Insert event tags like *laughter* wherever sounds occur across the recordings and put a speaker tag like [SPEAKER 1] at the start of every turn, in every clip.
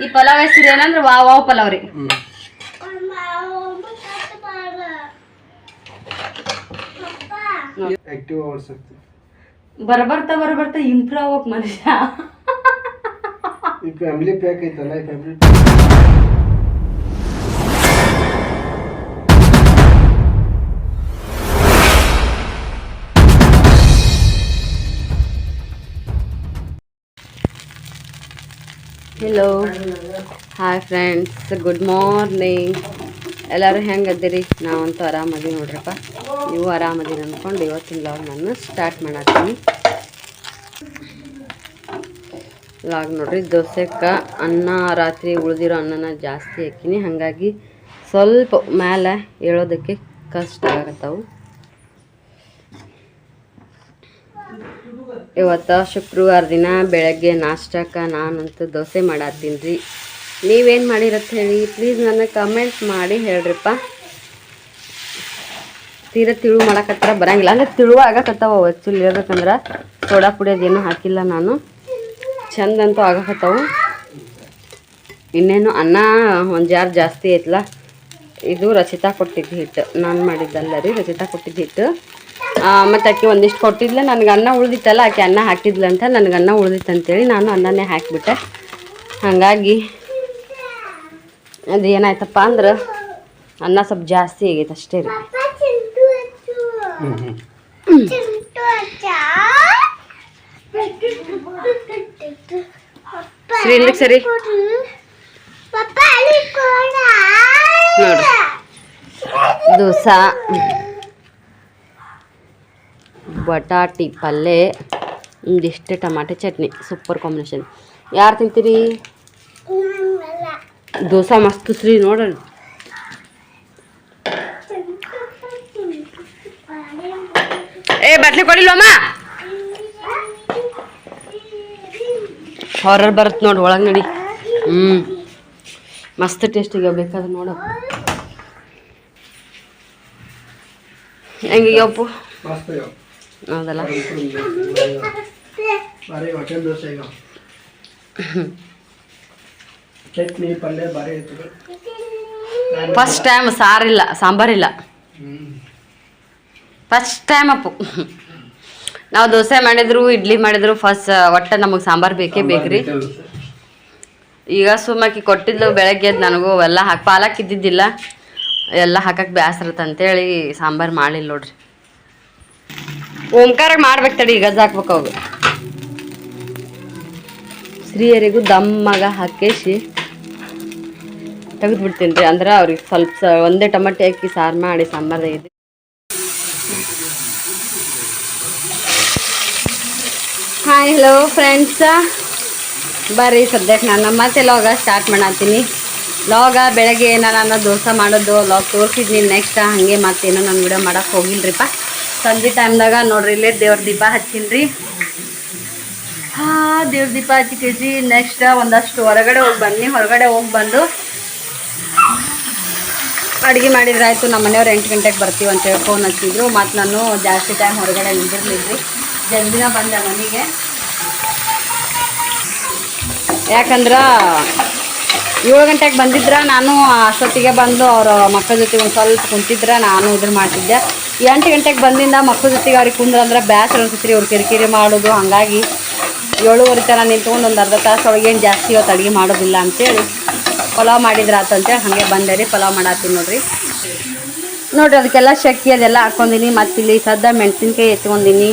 [SPEAKER 1] ಈ ಪಲಾವ್ ಹೆಸರು ಏನಂದ್ರೆ ವಾವ್ ವಾವ್ ಪಲಾವ್ ರೀ. ಬರಬರ್ತಾ ಬರಬರ್ತಾ ಇಂಪ್ರೂವ್ ಆಗಕ್ ಮನುಷ್ಯ.
[SPEAKER 2] ಈ ಫ್ಯಾಮಿಲಿ ಪ್ಯಾಕ್ ಐತಲ್ಲ ಈ family
[SPEAKER 1] hello hi friends good morning ಎಲ್ಲರೂ ಹೆಂಗದ್ದೀರಿ? ನಾವಂತೂ ಆರಾಮದೀವಿ ನೋಡ್ರಪ್ಪ. ನೀವು ಆರಾಮದೀರಿ ಅಂದ್ಕೊಂಡು ಇವತ್ತಿನ ಲಾಗ್ ನಾನು ಸ್ಟಾರ್ಟ್ ಮಾಡತ್ತೀನಿ. ಲಾಗ್ ನೋಡ್ರಿ ದೋಸೆಗೆ ಅನ್ನ, ರಾತ್ರಿ ಉಳಿದಿರೋ ಅನ್ನನ ಜಾಸ್ತಿ ಹಾಕಿನಿ. ಹಾಗಾಗಿ ಸ್ವಲ್ಪ ಮ್ಯಾಲೆ ಏಳೋದಕ್ಕೆ ಕಷ್ಟ ಆಗತ್ತವು. ಇವತ್ತು ಶುಕ್ರವಾರ ದಿನ ಬೆಳಗ್ಗೆ ನಾಷ್ಟಕ್ಕೆ ನಾನಂತೂ ದೋಸೆ ಮಾಡತ್ತೀನಿ ರೀ. ನೀವೇನು ಮಾಡಿರತ್ತೆ ಹೇಳಿ? ಪ್ಲೀಸ್ ನನಗೆ ಕಮೆಂಟ್ ಮಾಡಿ ಹೇಳ್ರಿಪ್ಪ. ತೀರಾ ತಿಳು ಮಾಡೋಕತ್ತರ ಬರಂಗಿಲ್ಲ. ಅಂದ್ರೆ ತಿಳುವ ಆಗಕತ್ತಾವ ಆ್ಯಕ್ಚುಲಿ ಹೇಳ್ಬೇಕಂದ್ರೆ ಸೋಡಾ ಪುಡಿ ಅದೇನು ಹಾಕಿಲ್ಲ ನಾನು. ಚಂದಂತೂ ಆಗಕತ್ತವು. ಇನ್ನೇನು ಅನ್ನ ಒಂದು ಜಾರ್ ಜಾಸ್ತಿ ಐತ್ಲ. ಇದು ರಚಿತಾ ಕೊಟ್ಟಿದ್ದು ಹಿಟ್ಟು. ನಾನು ಮಾಡಿದ್ದಲ್ಲ ರೀ ರಚಿತಾ ಕೊಟ್ಟಿದ್ದು ಹಿಟ್ಟು. ಮತ್ತು ಆಕೆ ಒಂದಿಷ್ಟು ಕೊಟ್ಟಿದ್ಲೆ. ನನಗೆ ಅನ್ನ ಉಳಿದಿತ್ತಲ್ಲ ಆಕೆ ಅನ್ನ ಹಾಕಿದ್ಲಂತ ನನಗೆ ಅನ್ನ ಉಳಿದಿತ್ತು ಅಂತೇಳಿ ನಾನು ಅನ್ನನೇ ಹಾಕಿಬಿಟ್ಟೆ. ಹಾಗಾಗಿ ಅದು ಏನಾಯ್ತಪ್ಪ ಅಂದ್ರೆ ಅನ್ನ ಸ್ವಲ್ಪ ಜಾಸ್ತಿ ಆಗೈತೆ ಅಷ್ಟೇ ರೀ. ಸರಿ ಸರಿ? ನೋಡ್ರಿ. ದೋಸೆ. ಬಟಾಟಿ ಪಲ್ಯ ಒಂದಿಷ್ಟು ಟಮಾಟೆ ಚಟ್ನಿ. ಸೂಪರ್ ಕಾಂಬಿನೇಷನ್ ಯಾರು ತಿಂತೀರಿ? ದೋಸೆ ಮಸ್ತ್ ಸ್ರೀ ನೋಡ್ರಿ ಏ, ಬಟ್ಲಿ ಕೊಡಿಲ್ವಮ್ಮ ಹಾರರ್ ಬರುತ್ತೆ ನೋಡಿ, ಒಳಗೆ ನಡಿ. ಹ್ಞೂ ಮಸ್ತ್ ಟೇಸ್ಟಿಗೆ ಬೇಕಾದ್ರೆ ನೋಡ. ಹೆಂಗೆ
[SPEAKER 2] ಆಗ್ಯಾವ.
[SPEAKER 1] ಹೌದಲ್ಲ?
[SPEAKER 2] ಭಾರಿ ಹೋಟೆಲ್ ದೋಸೆ ಈಗ. ಚಟ್ನಿ ಪಲ್ಯ ಭಾರಿ ಐತದ
[SPEAKER 1] ಫಸ್ಟ್ ಟೈಮ್ ಸಾರಿಲ್ಲ ಸಾಂಬಾರಿಲ್ಲ. First time Appu. ನಾವು ದೋಸೆ ಮಾಡಿದ್ರು ಇಡ್ಲಿ ಮಾಡಿದ್ರು ಫಸ್ಟ್ ಒಟ್ಟು ನಮಗೆ ಸಾಂಬಾರು ಬೇಕೇ ಬೇಕ್ರಿ. ಈಗ ಸುಮ್ಮಕಿ ಕೊಟ್ಟಿದ್ಲು ಬೆಳಗ್ಗೆ ನನಗೂ ಎಲ್ಲ ಹಾಕಿ ಪಾಲಕ್ ಇದ್ದಿದ್ದಿಲ್ಲ. ಎಲ್ಲ ಹಾಕಕ್ಕೆ ಬೇಸರತ್ತಂತೇಳಿ ಸಾಂಬಾರು ಮಾಡಿಲ್ಲ ನೋಡ್ರಿ. ಓಂಕಾರ ಮಾಡ್ಬೇಕು ತಡಿ ಗಜ್ಜ ಹಾಕ್ಬೇಕು ಅವ್ರು ಸ್ತ್ರೀಯರಿಗೂ ದಮ್ಮಗ ಹಾಕೇಶಿ. ತೆಗೆದು ಬಿಡ್ತೀನಿ ರೀ, ಅಂದ್ರೆ ಅವ್ರಿಗೆ ಸ್ವಲ್ಪ ಒಂದೇ ಟೊಮೆಟೊ ಹಾಕಿ ಸಾರು ಮಾಡಿ ಸಾಂಬಾರು ಇದೆ. ಹಾಯ್ ಹಲೋ ಫ್ರೆಂಡ್ಸ ಬರ್ರಿ, ಸದ್ಯಕ್ಕೆ ನಾನು ಮತ್ತೆ ಲಾಗ ಸ್ಟಾರ್ಟ್ ಮಾಡತ್ತೀನಿ ಲಾಗ ಬೆಳಗ್ಗೆ ನಾನು ದೋಸೆ ಮಾಡೋದು ಲಾಗ್ ತೋರಿಸಿದ್ನಿ ನೆಕ್ಸ್ಟ್ ಹಾಗೆ ಮತ್ತೇನೋ ನಾನು ವಿಡಿಯೋ ಮಾಡೋಕ್ಕೆ ಹೋಗಿಲ್ರಿಪ್ಪ. ಸಂಜೆ ಟೈಮ್ದಾಗ ನೋಡ್ರಿ, ಇಲ್ಲೇ ದೇವ್ರ ದೀಪ ಹಚ್ಚಿನ್ರಿ. ಹಾಂ, ದೇವ್ರ ದೀಪ ಹಚ್ಚಿಕೇಜಿ ನೆಕ್ಸ್ಟ್ ಒಂದಷ್ಟು ಹೊರಗಡೆ ಹೋಗಿ ಬನ್ನಿ, ಹೊರಗಡೆ ಹೋಗಿ ಬಂದು ಅಡುಗೆ ಮಾಡಿದ್ರೆ ನಮ್ಮ ಮನೆಯವ್ರು ಎಂಟು ಗಂಟೆಗೆ ಬರ್ತೀವಿ ಅಂತೇಳಿ ಫೋನ್ ಹಚ್ಚಿದ್ರು. ಮತ್ತು ನಾನು ಜಾಸ್ತಿ ಟೈಮ್ ಹೊರಗಡೆ ನಿಂತಿರ್ಲಿದ್ರಿ ಜಲ್ದಿನ ಬಂದೆ ಮನೆಗೆ. ಯಾಕಂದ್ರೆ ಏಳು ಗಂಟೆಗೆ ಬಂದಿದ್ರೆ, ನಾನು ಅಷ್ಟೊತ್ತಿಗೆ ಬಂದು ಅವ್ರ ಮಕ್ಕಳ ಜೊತೆ ಒಂದು ಸ್ವಲ್ಪ ಕುಂತಿದ್ರೆ, ನಾನು ಇದ್ರ ಮಾಡ್ತಿದ್ದೆ. ಎಂಟು ಗಂಟೆಗೆ ಬಂದಿಂದ ಮಕ್ಕಳ ಜೊತೆಗೆ ಅವ್ರಿಗೆ ಕುಂದ್ರೆ ಅಂದ್ರೆ ಬ್ಯಾಸರ ಅನ್ಸುತ್ತೆ ಅವ್ರು ಕಿರಿಕಿರಿ ಮಾಡೋದು, ಹಾಗಾಗಿ ಏಳುವರೆ ತನಕ ನಿಂತ್ಕೊಂಡು ಒಂದು ಅರ್ಧ ತಾಸು ಒಳಗೆ ಏನು ಜಾಸ್ತಿ ಇವತ್ತು ಅಡುಗೆ ಮಾಡೋದಿಲ್ಲ ಅಂತೇಳಿ ಪಲಾವ್ ಮಾಡಿದ್ರೆ ಅಂತೇಳಿ ಹಾಗೆ ಬಂದೆ ರೀ, ಪಲಾವ್ ಮಾಡತ್ತೀನಿ ನೋಡ್ರಿ. ನೋಡಿರಿ, ಅದಕ್ಕೆಲ್ಲ ಶಕ್ಕಿ ಅದೆಲ್ಲ ಹಾಕ್ಕೊಂಡಿನಿ. ಮತ್ತು ಇಲ್ಲಿ ಸದ್ದ ಮೆಣಸಿನ್ಕಾಯಿ ಎತ್ಕೊಂಡಿನಿ.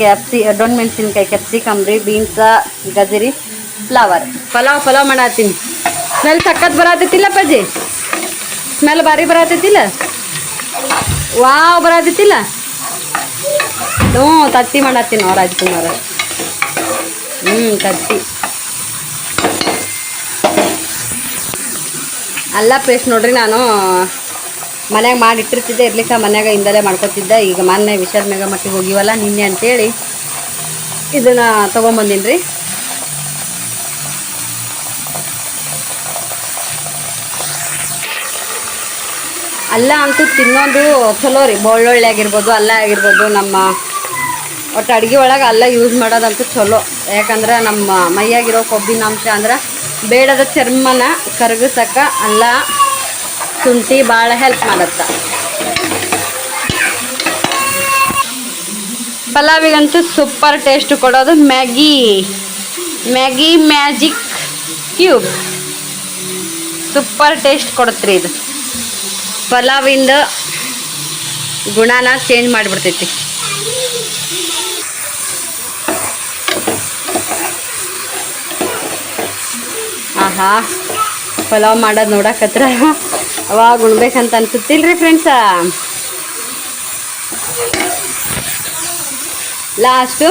[SPEAKER 1] ಕ್ಯಾಪ್ಸಿ ಡೊಣ್ ಮೆಣಸಿನ್ಕಾಯಿ, ಕ್ಯಾಪ್ಸಿಕಮ್ ರೀ, ಬೀನ್ಸ ಗಜರಿ ಫ್ಲವರ್. ಪಲಾವ್ ಪಲಾವ್ ಮಾಡತ್ತೀನಿ. ಸ್ಮೆಲ್ ಸಕ್ಕತ್ ಬರತೈತಿಲ್ಲ ಪಜ್ಜಿ ಸ್ಮೆಲ್ ಭಾರಿ ಬರತೈತಿಲ್ಲ ವಾವ್, ಬರತೈತಿಲ್ಲ? ಹ್ಞೂ, ತತ್ತಿ ಮಾಡತ್ತೀನಿ ನಾವು ರಾಜ್ಕುಮಾರ ಹ್ಞೂ ತತ್ತಿ. ಅಲ್ಲ ಪೇಸ್ಟ್ ನೋಡ್ರಿ, ನಾನು ಮನ್ಯಾಗ ಮಾಡಿ ಇಟ್ಟಿರ್ತಿದ್ದೆ ಇರ್ಲಿಕ್ಕೆ ಮನ್ಯಾಗ ಇಂದಲೇ ಮಾಡ್ಕೊತಿದ್ದೆ. ಈಗ ಮೊನ್ನೆ ವಿಶಾಲ್ ಮ್ಯಾಗ ಮಟ್ಟಿಗೆ ಹೋಗಿವಲ್ಲ, ನಿನ್ನೆ ಅಂತೇಳಿ ಇದನ್ನು ತೊಗೊಂಬಂದಿನಿ ರೀ ಅಲ್ಲ ಅಂತೂ ತಿನ್ನೋದು ಚಲೋ ರೀ, ಬೆಳ್ಳುಳ್ಳಿ ಆಗಿರ್ಬೋದು, ಅಲ್ಲ ಆಗಿರ್ಬೋದು, ನಮ್ಮ ಒಟ್ಟು ಅಡುಗೆ ಒಳಗೆ ಅಲ್ಲ ಯೂಸ್ ಮಾಡೋದಂತೂ ಚಲೋ. ಯಾಕಂದ್ರೆ ನಮ್ಮ ಮೈಯಾಗಿರೋ ಕೊಬ್ಬಿನಾಂಶ ಅಂದ್ರೆ ಬೇಡದ ಚರ್ಮನ ಕರಗಿಸಕ ಅಲ್ಲ ಶುಂಠಿ ಭಾಳ ಹೆಲ್ಪ್ ಮಾಡತ್ತ. ಪಲಾವಿಗಂತೂ ಸೂಪರ್ ಟೇಸ್ಟ್ ಕೊಡೋದು Maggi Maggi magic cube. Super taste ಕೊಡುತ್ತೆ ಇದು. ಪಲಾವಿಂದ ಗುಣನ ಚೇಂಜ್ ಮಾಡಿಬಿಡ್ತೈತಿ. ಆಹಾ, ಪಲಾವ್ ಮಾಡೋದು ನೋಡಕತ್ರ ಅವಾಗ ಉಣ್ಬೇಕಂತ ಅನ್ಸುತ್ತಿಲ್ರಿ ಫ್ರೆಂಡ್ಸ ಲಾಸ್ಟು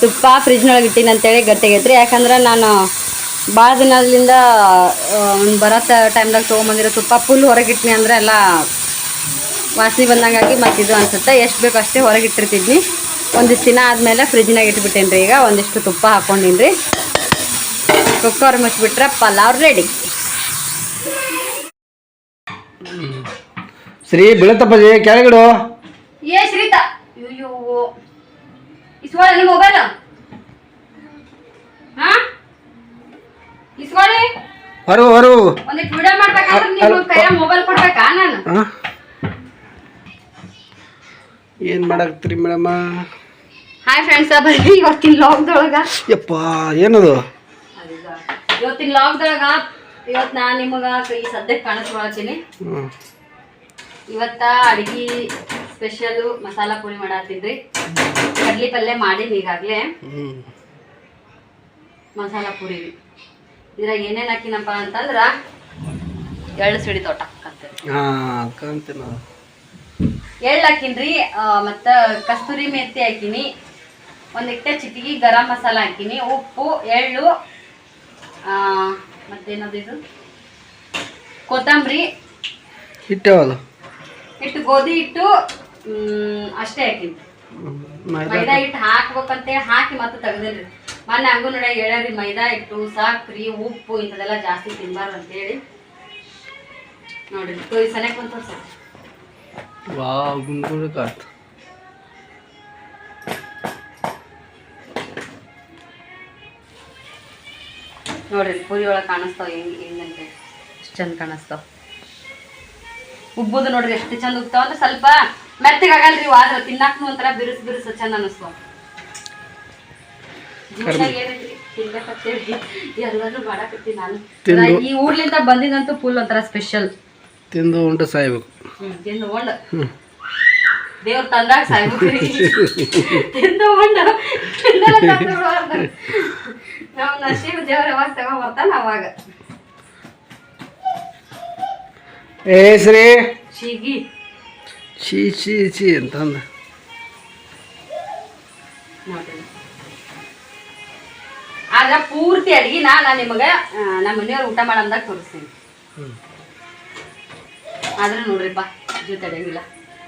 [SPEAKER 1] ತುಪ್ಪ ಫ್ರಿಜ್ನೊಳಗೆ ಇಟ್ಟಿನಂತೇಳಿ ಗಟ್ಟಿಗೈತ್ರಿ. ಯಾಕಂದ್ರೆ ನಾನು ಭಾಳ ದಿನದಿಂದ ಒಂದು ಬರೋ ಟೈಮ್ದಾಗ ತೊಗೊಂಬಂದಿರೋ ತುಪ್ಪ ಫುಲ್ ಹೊರಗಿಟ್ನಿ ಅಂದ್ರೆ ಎಲ್ಲ ವಾಸನೆ ಬಂದಂಗಾಗಿ ಮತ್ತು ಇದು ಅನ್ಸುತ್ತೆ. ಎಷ್ಟು ಬೇಕು ಅಷ್ಟೇ ಹೊರಗಿಟ್ಟಿರ್ತಿದ್ನಿ. ಒಂದಿಷ್ಟು ದಿನ ಆದಮೇಲೆ ಫ್ರಿಜ್ನಾಗ ಇಟ್ಬಿಟ್ಟೇನಿ ರೀ ಈಗ. ಒಂದಿಷ್ಟು ತುಪ್ಪ ಹಾಕ್ಕೊಂಡಿನಿ ರೀ ಕುಕ್ಕರ್ ಮುಚ್ಚಿಬಿಟ್ರೆ ಪಲಾವ್ ರೆಡಿ
[SPEAKER 2] ಶ್ರೀ ಬೀಳತ್ತಪ್ಪಾಜಿ ಕೆಳಗಿಡು.
[SPEAKER 1] ಏ ಶ್ರೀತಾ. ಅಯ್ಯೋ ಮೊಬೈಲ್ ಹಾ? ಇಸ್ಕೊಳ್ಳಿ.
[SPEAKER 2] ಹೊರು ಹೊರು.
[SPEAKER 1] ಒಂದಿಟ್ಟು ವಿಡಿಯೋ ಮಾಡ್ಬೇಕಂದ್ರೆ ನೀವು ಕೈಯ ಮೊಬೈಲ್ ಕೊಡ್ಬೇಕಾ ನಾನು?
[SPEAKER 2] ಏನು ಮಾಡಾಕ್ತೀರಿ ಮೇಡಮ್ಮ
[SPEAKER 1] ಹಾಯ್ ಫ್ರೆಂಡ್ಸ್ ಬರ್ರಿ *laughs* ಇವತ್ತಿನ ಲಾಗ್ದೊಳಗ
[SPEAKER 2] ಯಪ್ಪ ಏನದು?
[SPEAKER 1] ಇವತ್ತಿನ ಲಾಗ್ದೊಳಗ ಇವತ್ತು ನಾನು ನಿಮಗೆ ಈ ಸದ್ಯಕ್ಕೆ ಕಾಣಿಸ್ಕೊಳತ್ತೀನಿ. ಇವತ್ತ ಅಡಿಗೆ ಸ್ಪೆಷಲು ಮಸಾಲ ಪುರಿ ಮಾಡತ್ತೀನಿ ಕಡ್ಲಿ ಪಲ್ಯ ಮಾಡೀನಿ ಈಗಾಗಲೇ. ಮಸಾಲ ಪುರಿ ಇದ್ರಾಗ ಏನೇನ್ ಹಾಕಿನಪ್ಪ ಅಂತಂದ್ರ ಎಳ್ಳು ಸಿಡಿ ತೋಟ. ಎಳ್ಳು ಹಾಕಿನ್ರಿ ಮತ್ತ ಕಸ್ತೂರಿ ಮೆತ್ತಿ ಹಾಕಿನಿ ಒಂದಿಟ್ಟೆ ಚಿಟಿಗಿ ಗರಂ ಮಸಾಲ ಹಾಕಿನಿ ಉಪ್ಪು ಎಳ್ಳು ಆ, ಮತ್ತೇನದು ಇದು? ಕೊತ್ತಂಬರಿ.
[SPEAKER 2] ಹಿಟ್ಟು
[SPEAKER 1] ಹಿಟ್ಟು ಗೋಧಿ ಹಿಟ್ಟು ಅಷ್ಟೇ ಹಾಕಿನಿ.
[SPEAKER 2] ಮೈದಾ
[SPEAKER 1] ಮೈದಾ ಹಿಟ್ಟು ಹಾಕ್ಬೇಕಂತೇಳಿ ಹಾಕಿ ಮತ್ತೆ ತೆಗ್ದೇನ್ರಿ. ಮೊನ್ನೆ ಹಂಗೂ ನೋಡಿ ಹೇಳ್ಯಾರಿ ಮೈದಾ ಹಿಟ್ಟು ಸಕ್ರಿ ಉಪ್ಪು ಇಂಥದೆಲ್ಲ ಜಾಸ್ತಿ ತಿನ್ಬಾರ್ದು ಅಂತೇಳಿ. ನೋಡ್ರಿ ತೋರಿ ಸನೇಕ್ ಬಂತ ಸರ್
[SPEAKER 2] ವಾವ್ ಗುಂಡ್ಗುಂಡ್ಕಾತ್
[SPEAKER 1] ನೋಡ್ರಿ ಪೂರಿ ಒಳಗೆ ಕಾಣಿಸ್ತಾವ ಹೆಂಗ್ ಹೆಂಗಂತೆ ಎಷ್ಟು ಚಂದ ಕಾಣಿಸ್ತಾವ. ಉಬ್ಬುದು ನೋಡ್ರಿ ಎಷ್ಟು ಚಂದ ಉಗ್ತಾವ. ಅಂದ್ರೆ ಸ್ವಲ್ಪ ಮೆತ್ತಗಾಗಲ್ರಿ ಇವು ಆದ್ರೆ ತಿನ್ನಾಕ್ನು ಒಂಥರ ಬಿರುಸು ಬಿರುಸು ಚಂದ ಅನಿಸ್ತಾವ.
[SPEAKER 2] ತಿಂದು.
[SPEAKER 1] ಈ ಊರ್ಲಿಂದ ಬಂದಿದಂತೂ ಫುಲ್ ಒಂಥರ ಸ್ಪೆಷಲ್.
[SPEAKER 2] ತಿಂದು ಉಂಟು ಸಾಯ್ಬೇಕು.
[SPEAKER 1] ತಿಂದು ಉಂಡು. ದೇವ್ರ ತಂದಾಗ ಸಾಯ್ಬೇಕ್ರಿ ತಿಂದು ಉಂಡು. ನಾವು ನಶೀಬ್ ದೇವ್ರ ಯಾವಾಗ ತಗೊಂಬರ್ತಾನ ಅವಾಗ.
[SPEAKER 2] ಏ ಶ್ರೀ
[SPEAKER 1] ಶೀಗಿ
[SPEAKER 2] ಚೀ ಚೀ ಚೀ ಅಂತಂದ.
[SPEAKER 1] ನೋಡ್ರಿ. ಆದ್ರ ಪೂರ್ತಿ ಅಡಿಗೆ ನಾನು ನಿಮಗೆ ನಮ್ಮ ಮನೆಯವ್ರು ಊಟ ಮಾಡಂದಾಗ ತೋರಿಸ್ತೀನಿ. ಆದ್ರೆ ನೋಡ್ರಿಪ್ಪ ಜೊತೆ ಅಡಂಗಿಲ್ಲ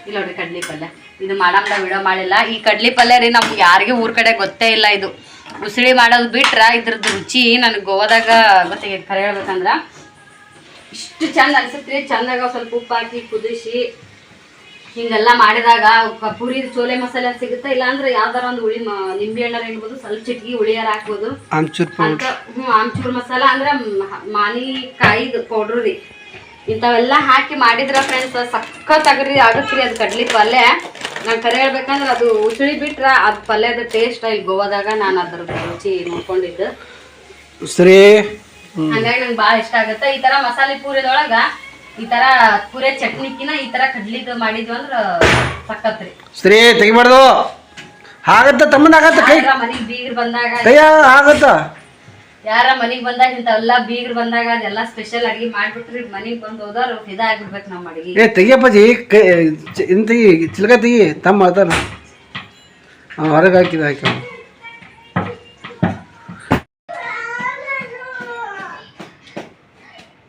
[SPEAKER 1] ಇಲ್ಲ. ನೋಡ್ರಿ ಕಡ್ಲಿ ಪಲ್ಯ. ಇದು ಮಾಡಂದ ವಿಡಿಯೋ ಮಾಡಿಲ್ಲ. ಈ ಕಡ್ಲಿ ಪಲ್ಯ ರೀ ನಮ್ಗೆ ಯಾರಿಗೆ ಊರ್ ಕಡೆ ಗೊತ್ತೇ ಇಲ್ಲ ಇದು. ಉಸಿಳಿ ಮಾಡೋದು ಬಿಟ್ರ ಇದ್ರದ್ದು ರುಚಿ ನನಗೆ ಗೋವಾದಾಗ ಗೊತ್ತಾಗೈತೆ. ಕರೆ ಹೇಳ್ಬೇಕಂದ್ರ ಇಷ್ಟು ಚಂದ ಅನ್ಸುತ್ತೆ ರೀ ಚಂದಾಗ ಸ್ವಲ್ಪ ಉಪ್ಪು ಹಾಕಿ ಕುದಿಸಿ ಹಿಂಗೆಲ್ಲ ಮಾಡಿದಾಗ ಪುರಿ ಚೋಲೆ ಮಸಾಲೆ ಸಿಗುತ್ತೆ. ಇಲ್ಲಾಂದ್ರೆ ಯಾವ್ದಾರ ಒಂದು ಹುಳಿ ನಿಂಬೆ ಹಣ್ಣಾರ ಇಡ್ಬೋದು ಸ್ವಲ್ಪ ಚಿಟ್ಗಿ ಹುಳಿಯಾರ ಹಾಕ್ಬೋದು.
[SPEAKER 2] ಆಮ್ಚೂರ್
[SPEAKER 1] ಹ್ಞೂ ಆಮ್ಚೂರ್ ಮಸಾಲ ಅಂದ್ರೆ ಮಾನಿ ಮಾನಿಕಾಯಿದು ಪೌಡ್ರು ರೀ. ಇಂಥವೆಲ್ಲ ಹಾಕಿ ಮಾಡಿದ್ರ ಫ್ರೆಂಡ್ಸ್ ಸಖತ್ ಆಗ್ರಿ ಆಗತ್ರಿ ಅದು ಕಡ್ಲಿ ಪಲ್ಯ. ನಾನು ಕರೆ ಹೇಳ್ಬೇಕಂದ್ರೆ ಅದು ಉಸುಳಿ ಬಿಟ್ರ ಅದು ಪಲ್ಯದ ಟೇಸ್ಟ್ ಇಲ್ಲಿ ಗೋವಾದಾಗ ನಾನು ಅದ್ರ ರುಚಿ ನೋಡ್ಕೊಂಡಿದ್ದು. ಹಂಗಾಗಿ ನಂಗೆ ಭಾಳ ಇಷ್ಟ ಆಗುತ್ತೆ. ಈ ತರ ಮಸಾಲೆ ಪೂರಿದೊಳಗ ಈ ತರ ಪೂರಿ ಚಟ್ನಿಕಿನ ಈ ತರ ಕಡ್ಲಿದು ಮಾಡಿದ್ವಿ ಅಂದ್ರ ಸಕ್ಕತ್ರಿ ರೀ.
[SPEAKER 2] ಶ್ರೀ ತೆಗಿಬಾರ್ದು. ಆಗತ್ತ ತಮ್ಮನ ಆಗತ್ತ ಕೈ.
[SPEAKER 1] ಮನಿಗ್ ಬೀಗ್ರು ಬಂದಾಗ
[SPEAKER 2] ಕೈಯ ಆಗತ್ತ.
[SPEAKER 1] ಯಾರ ಮನಿಗ್ ಬಂದಾಗ ಇಂಥವೆಲ್ಲ ಬೀಗ್ರ ಬಂದಾಗ ಅದೆಲ್ಲ ಸ್ಪೆಷಲ್ ಅಡಿಗೆ ಮಾಡ್ಬಿಟ್ರಿ ಮನಿಗ್ ಬಂದು ಹೋದವ್ರು ಇದಾಗ್ಬಿಡ್ಬೇಕು ನಮ್ಮ ಅಡಿಗೆ.
[SPEAKER 2] ಏ ತೆಗಿಯಪ್ಪಾಜಿ ಕೈ ಇಂತ ತೆಗಿ ಚಿಲ್ಕ ತೆಗಿ ತಮ್ಮ ಅದ ಹೊರಗೆ ಹಾಕಿದ ಹಾಕಿ.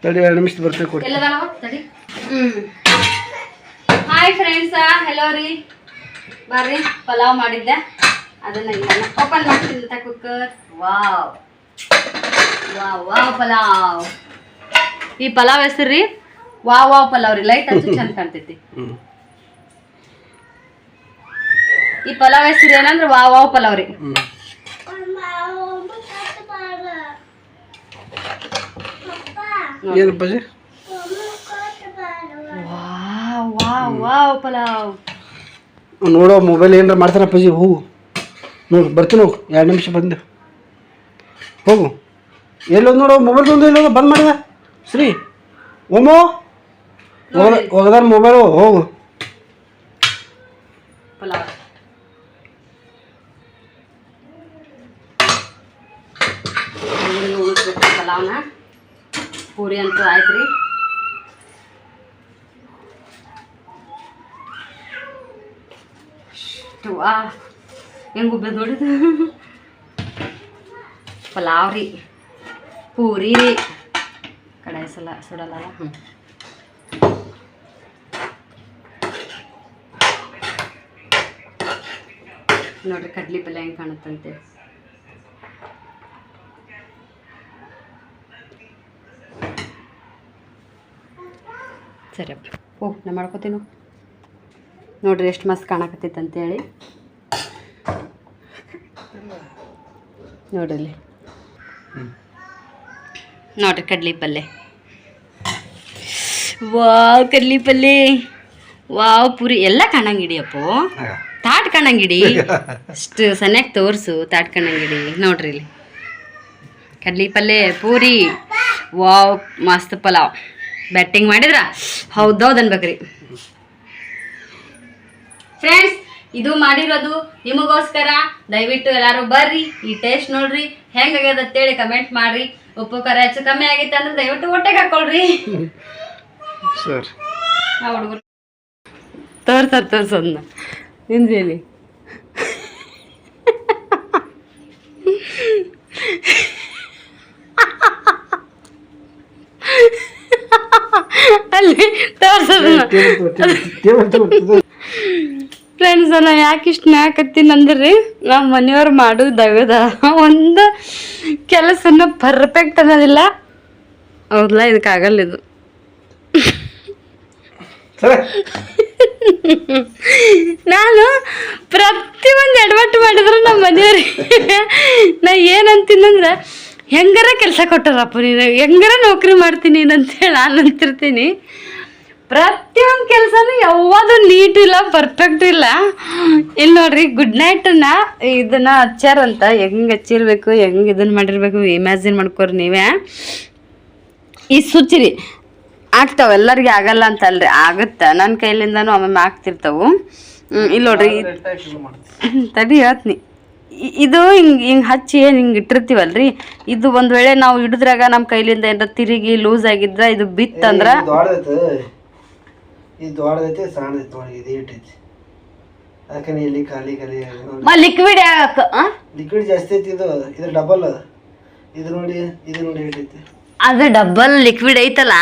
[SPEAKER 2] ತಡಿ ಎರಡು ನಿಮಿಷ ಬರ್ತೇವೆ ಕೊಡಿ.
[SPEAKER 1] ಎಲ್ಲದಾನವ ತಡಿ. ಹಾಯ್ ಫ್ರೆಂಡ್ಸ್ ಹೆಲೋ ರೀ. ಬರ್ರಿ ಪಲಾವ್ ಮಾಡಿದ್ದೆ. ಅದನ್ನ ಇಲ್ಲ ಓಪನ್ ಮಾಡ್ತೀನಿ ಅಂತ cooker wow wow wow pulao. ಈ ಪಲಾವ್ ಹೆಸರು ರೀ? ವಾವ್ ವಾವ್ ಪಲಾವ್ ರೀ. ಲೈಟ್ ಹಚ್ಚು ಚಂದ ಕಾಣ್ತೈತಿ. ಈ ಪಲಾವ್ ಹೆಸರು ಏನಂದ್ರೆ ವಾವ್ ವಾವ್ ಪಲಾವ್ ರೀ
[SPEAKER 2] ಹ್ಞೂ ಏನು ಅಪ್ಪಾಜಿ?
[SPEAKER 1] Wow wow wow pulao.
[SPEAKER 2] ನೋಡೋ ಮೊಬೈಲ್ ಏನಾರ ಮಾಡ್ತಾನೆ ಅಪ್ಪಾಜಿ ಹೋಗು. ನೋಡು ಬರ್ತೀನಿ ಹೋಗು ಎರಡು ನಿಮಿಷ ಬಂದು. ಹೋಗು. ಎಲ್ಲೋದು ನೋಡೋ ಮೊಬೈಲ್ ತಂದು ಎಲ್ಲೋದು ಬಂದ್ ಮಾಡಿದ. ಶ್ರೀ ಓಮೋ ಹೋಗದಾರ ಮೊಬೈಲು ಹೋಗು.
[SPEAKER 1] ಪೂರಿ ಅಂತೂ ಆಯ್ತು ರೀ. ಆ, ಹೆಂಗೆ ಉಬ್ಬೆ ನೋಡಿದ ಪಲಾವ್ ರೀ, ಪೂರಿ ರೀ. ಕಡಾಯಿ ಸಲ ಸುಡಲ್ಲ ಹ್ಞೂ ನೋಡ್ರಿ ಕಡ್ಲಿ ಪಲ್ಯ ಹೆಂಗೆ ಕಾಣುತ್ತಂತೆ. ಸರಿಯಪ್ಪ ಓ, ನಾ ಮಾಡ್ಕೋತೀನಿ ನೋಡ್ರಿ ಎಷ್ಟು ಮಸ್ತ್ ಕಾಣಕತ್ತೈತೆ ಅಂತೇಳಿ. ನೋಡ್ರಿ. ನೋಡ್ರಿ ಕಡ್ಲಿ ಪಲ್ಯ ವಾವ್, ಕಡ್ಲಿ ಪಲ್ಯ ವಾವ್, ಪುರಿ ಎಲ್ಲ ಕಾಣಂಗಿಡಿ ಅಪ್ಪ. ತಾಟ್ ಕಾಣಂಗಿಡಿ ಅಷ್ಟು ಸನ್ಯಾಗ ತೋರಿಸು, ತಾಟ್ ಕಾಣಂಗಿಡಿ ನೋಡ್ರಿ ಕಡ್ಲಿ ಪಲ್ಯ ಪೂರಿ. ವಾವ್, ಮಸ್ತ್ ಪಲಾವ್. ಬ್ಯಾಟಿಂಗ್ ಮಾಡಿದ್ರ? ಹೌದೌದು ಅನ್ಬೇಕ್ರಿ. ಫ್ರೆಂಡ್ಸ್ ಇದು ಮಾಡಿರೋದು ನಿಮಗೋಸ್ಕರ. ದಯವಿಟ್ಟು ಎಲ್ಲಾರು ಬರ್ರಿ ಈ ಟೇಸ್ಟ್ ನೋಡ್ರಿ. ಹೆಂಗಾಗ್ಯದ ಅಂತೇಳಿ ಕಮೆಂಟ್ ಮಾಡ್ರಿ. ಉಪ್ಪು ಖರ ಹೆಚ್ಚು ಕಮ್ಮಿ ಆಗಿತ್ತು ಅಂದ್ರೆ ದಯವಿಟ್ಟು ಹೊಟ್ಟೆಗೆ ಹಾಕೊಳ್ರಿ. ಹುಡುಗರು ತೋರ್ಸರ್ ತೋರ್ಸೋದ್ನ ನಿಂದ್ರಿ ಅಲ್ಲಿ ತೋರ್ಸೋದನ್ನ ಫ್ರೆಂಡ್ಸ್ ನಾ ಯಾಕೆ ಇಷ್ಟು ಮ್ಯಾಕತ್ತೀನಿ ಅಂದ್ರೆ? ನಮ್ಮ ಮನೆಯವ್ರು ಮಾಡೋ ಒಂದು ಕೆಲಸನ ಪರ್ಫೆಕ್ಟ್ ಅನ್ನೋದಿಲ್ಲ ಹೌದಲ್ಲ ಇದಕ್ಕೆ ಆಗಲ್ಲ ಇದು. *laughs*
[SPEAKER 2] ನಾನು
[SPEAKER 1] ನಾನು ಒಂದು ಎಡವಟ್ಟು ಮಾಡಿದ್ರು ನಮ್ಮ ಮನೆಯವ್ರಿಗೆ. *laughs* ನಾ ಏನಂತೀನಂದ್ರೆ ಹೆಂಗಾರ ಕೆಲಸ ಕೊಟ್ಟಾರಪ್ಪ ನೀನು? ಹೆಂಗಾರ ನೌಕರಿ ಮಾಡ್ತೀನಿ ನೀನು ಅಂತೇಳಿ ನಾನು ಅಂತಿರ್ತೀನಿ. ಪ್ರತಿಯೊಂದು ಕೆಲಸನೂ ಯಾವುದು ನೀಟ್ ಇಲ್ಲ ಪರ್ಫೆಕ್ಟ್ ಇಲ್ಲ. ಇಲ್ಲಿ ನೋಡ್ರಿ ಗುಡ್ ನೈಟನ್ನ ಇದನ್ನ ಹಚ್ಚಾರಂತ ಹೆಂಗೆ ಹಚ್ಚಿರ್ಬೇಕು ಹೆಂಗೆ ಇದನ್ನ ಮಾಡಿರ್ಬೇಕು ಇಮ್ಯಾಜಿನ್ ಮಾಡ್ಕೋರಿ ನೀವೇ. ಈ ಸುಚಿರಿ ಆಗ್ತಾವ ಎಲ್ಲರಿಗೆ ಆಗಲ್ಲ ಅಂತ ಅಲ್ರಿ ಆಗುತ್ತೆ. ನನ್ನ ಕೈಲಿಂದನೂ ಒಮ್ಮೊಮ್ಮೆ ಆಗ್ತಿರ್ತಾವು. ಇಲ್ಲಿ ನೋಡ್ರಿ *laughs* ತಡಿ ಹೇಳ್ತೀನಿ. ಇದು ಹಿಂಗೆ ಹಿಂಗೆ ಹಚ್ಚಿ ಏನು ಹಿಂಗೆ ಇಟ್ಟಿರ್ತೀವಲ್ರಿ? ಇದು ಒಂದು ವೇಳೆ ನಾವು ಹಿಡಿದ್ರಾಗ ನಮ್ಮ ಕೈಲಿಂದ ಏನಾರ ತಿರುಗಿ ಲೂಸ್ ಆಗಿದ್ರೆ ಇದು ಬಿತ್ತಂದ್ರೆ
[SPEAKER 2] ಇದು ದೊಡ್ಡದೈತೆ ಸಣ್ಣದೈತೆ ನೋಡಿ ಇದು ಇಟ್ಟೈತಿ ಅದಕ್ಕೆ ಇಲ್ಲಿ ಖಾಲಿ ಖಾಲಿ
[SPEAKER 1] ಲಿಕ್ವಿಡ್
[SPEAKER 2] ಲಿಕ್ವಿಡ್ ಜಾಸ್ತಿ ಐತಿ ಇದು ಇದು ಡಬಲ್ ಅದ. ಇದು ನೋಡಿ ಇದು ನೋಡಿ ಇಟ್ಟೈತಿ
[SPEAKER 1] ಅದು ಡಬಲ್ ಲಿಕ್ವಿಡ್ ಐತಲ್ಲ?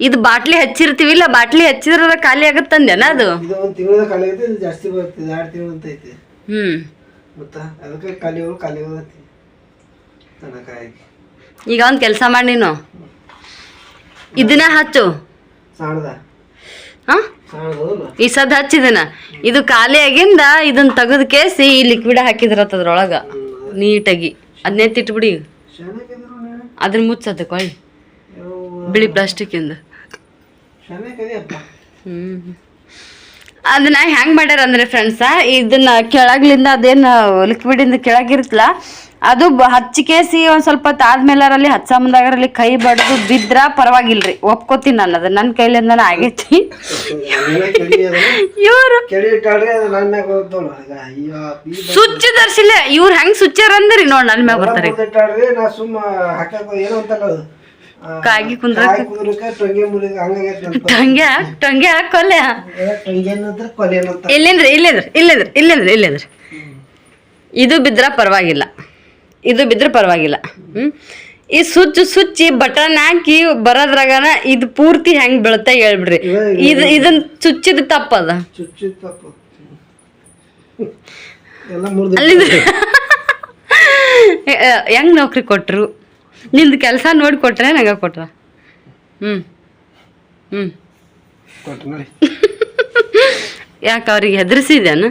[SPEAKER 1] ಇದು ಬಾಟ್ಲಿ ಹಚ್ಚಿರ್ತೀವಿಲ್ಲ ಬಾಟ್ಲಿ ಹಚ್ಚಿದ್ರ ಖಾಲಿ ಆಗುತ್ತಂದೇನ ಅದು?
[SPEAKER 2] ಇದು ಒಂದು ತಿಂಗಳದ ಖಾಲಿ ಐತಿ ಇದು ಜಾಸ್ತಿ ಬರ್ತದೆ ಎರಡು ತಿಂಗಳು ಅಂತ ಐತಿ.
[SPEAKER 1] ಹ್ಮ್.
[SPEAKER 2] ಗೊತ್ತಾ ಅದಕ್ಕೆ ಖಾಲಿ ಹೋಗಿ ಖಾಲಿ ಹೋಗತಿ ತನಕಾಯಿ
[SPEAKER 1] ಈಗ ಒಂದು ಕೆಲಸ ಮಾಡಿ ನೀನು. ಇದನ್ನ ಹಚ್ಚು.
[SPEAKER 2] ಸಣ್ಣದ
[SPEAKER 1] ಹಾ? ಈ ಸದ್ ಹಚ್ಚಿದನ? ಇದು ಖಾಲಿ ಆಗಿಂದ ಇದನ್ನ ತೆಗೆದು ಕೇಸಿ ಈ ಲಿಕ್ವಿಡ್ ಹಾಕಿದ್ರತ್ತ ಅದ್ರೊಳಗ ನೀಟಾಗಿ ತಿಟ್ಬಿಡಿ ಅದನ್ನ ಮುಚ್ಚದ
[SPEAKER 2] ಯವ್ವ.
[SPEAKER 1] ಬಿಳಿ ಪ್ಲಾಸ್ಟಿಕ್ಕಿಂದ ಹ್ಞೂ ಅದನ್ನ ಹೆಂಗ್ ಮಾಡ್ಯಾರ ಅಂದ್ರೆ ಫ್ರೆಂಡ್ಸ ಇದನ್ನ ಕೆಳಗ್ಲಿಂದ ಅದೇನು ಲಿಕ್ವಿಡಿಂದ ಕೆಳಗಿರುತ್ತಲ್ಲ ಅದು ಹಚ್ಚಿಕೇಸಿ ಒಂದ್ ಸ್ವಲ್ಪ ತಾದ್ಮೇಲರಲ್ಲಿ ಹಚ್ಚ ಮುಂದಾಗರಲ್ಲಿ ಕೈ ಬಡದು ಬಿದ್ರ ಪರವಾಗಿಲ್ರಿ. ಒಪ್ಕೋತೀನಿ ನಾನು ಅದು ನನ್ನ ಕೈಲಿಂದನೇ ಆಗೈತಿ.
[SPEAKER 2] ಸುಚ್ಚಿ
[SPEAKER 1] ಸುಚ್ಚ ದರ್ಶಿಲ್ಲ ಇವ್ರು ಹೆಂಗ್ ಸುಚ್ಚಾರ ಅಂದ್ರಿ ನೋಡ್ ನನ್ ಮ್ಯಾಗ ಬರ್ತಾರೆ. ಕಾಗಿ ಕುಂದ್ರ
[SPEAKER 2] ಕಾಯಿ ಕುದುರಕ? ಟೊಂಗೆ ಮುರಿಗ ಹಂಗಾಗೈತೆ ಅಂತ
[SPEAKER 1] ಟೊಂಗೆ ಟೊಂಗೆ ಹಾಕೊಲ್ಲೆ
[SPEAKER 2] ಏ, ಟೊಂಗೆ ಅನ್ನೋದ್ರ ಕೊಲೆ?
[SPEAKER 1] ಇಲ್ಲಿಂದ್ರಿ ಇಲ್ಲಿಂದ್ರಿ ಇಲ್ಲಿಂದ್ರಿ ಇಲ್ಲಿಂದ್ರಿ ಇಲ್ಲಿಂದ್ರಿ. ಇದು ಬಿದ್ರ ಪರವಾಗಿಲ್ಲ. ಇದು ಬಿದ್ರೆ ಪರವಾಗಿಲ್ಲ. ಈ ಸುಚ್ಚು ಸುಚ್ಚಿ ಬಟನ್ ಹಾಕಿ ಬರೋದ್ರಾಗನ ಇದು ಪೂರ್ತಿ ಹೆಂಗ್ ಬೀಳುತ್ತೆ ಹೇಳ್ಬಿಡ್ರಿ. ಇದು ಇದನ್ ಚುಚ್ಚಿದ ತಪ್ಪದ *laughs* *laughs* ಹೆಂಗ್ ನೌಕರಿ ಕೊಟ್ರು? ನಿಂದು ಕೆಲಸ ನೋಡಿ ಕೊಟ್ರೆ ನಂಗೆ ಕೊಟ್ರ. ಹ್ಮ್. ಹ್ಮ್. *laughs* ಯಾಕ ಅವ್ರಿಗೆ ಹೆದರ್ಸಿದ್ಯಾನ?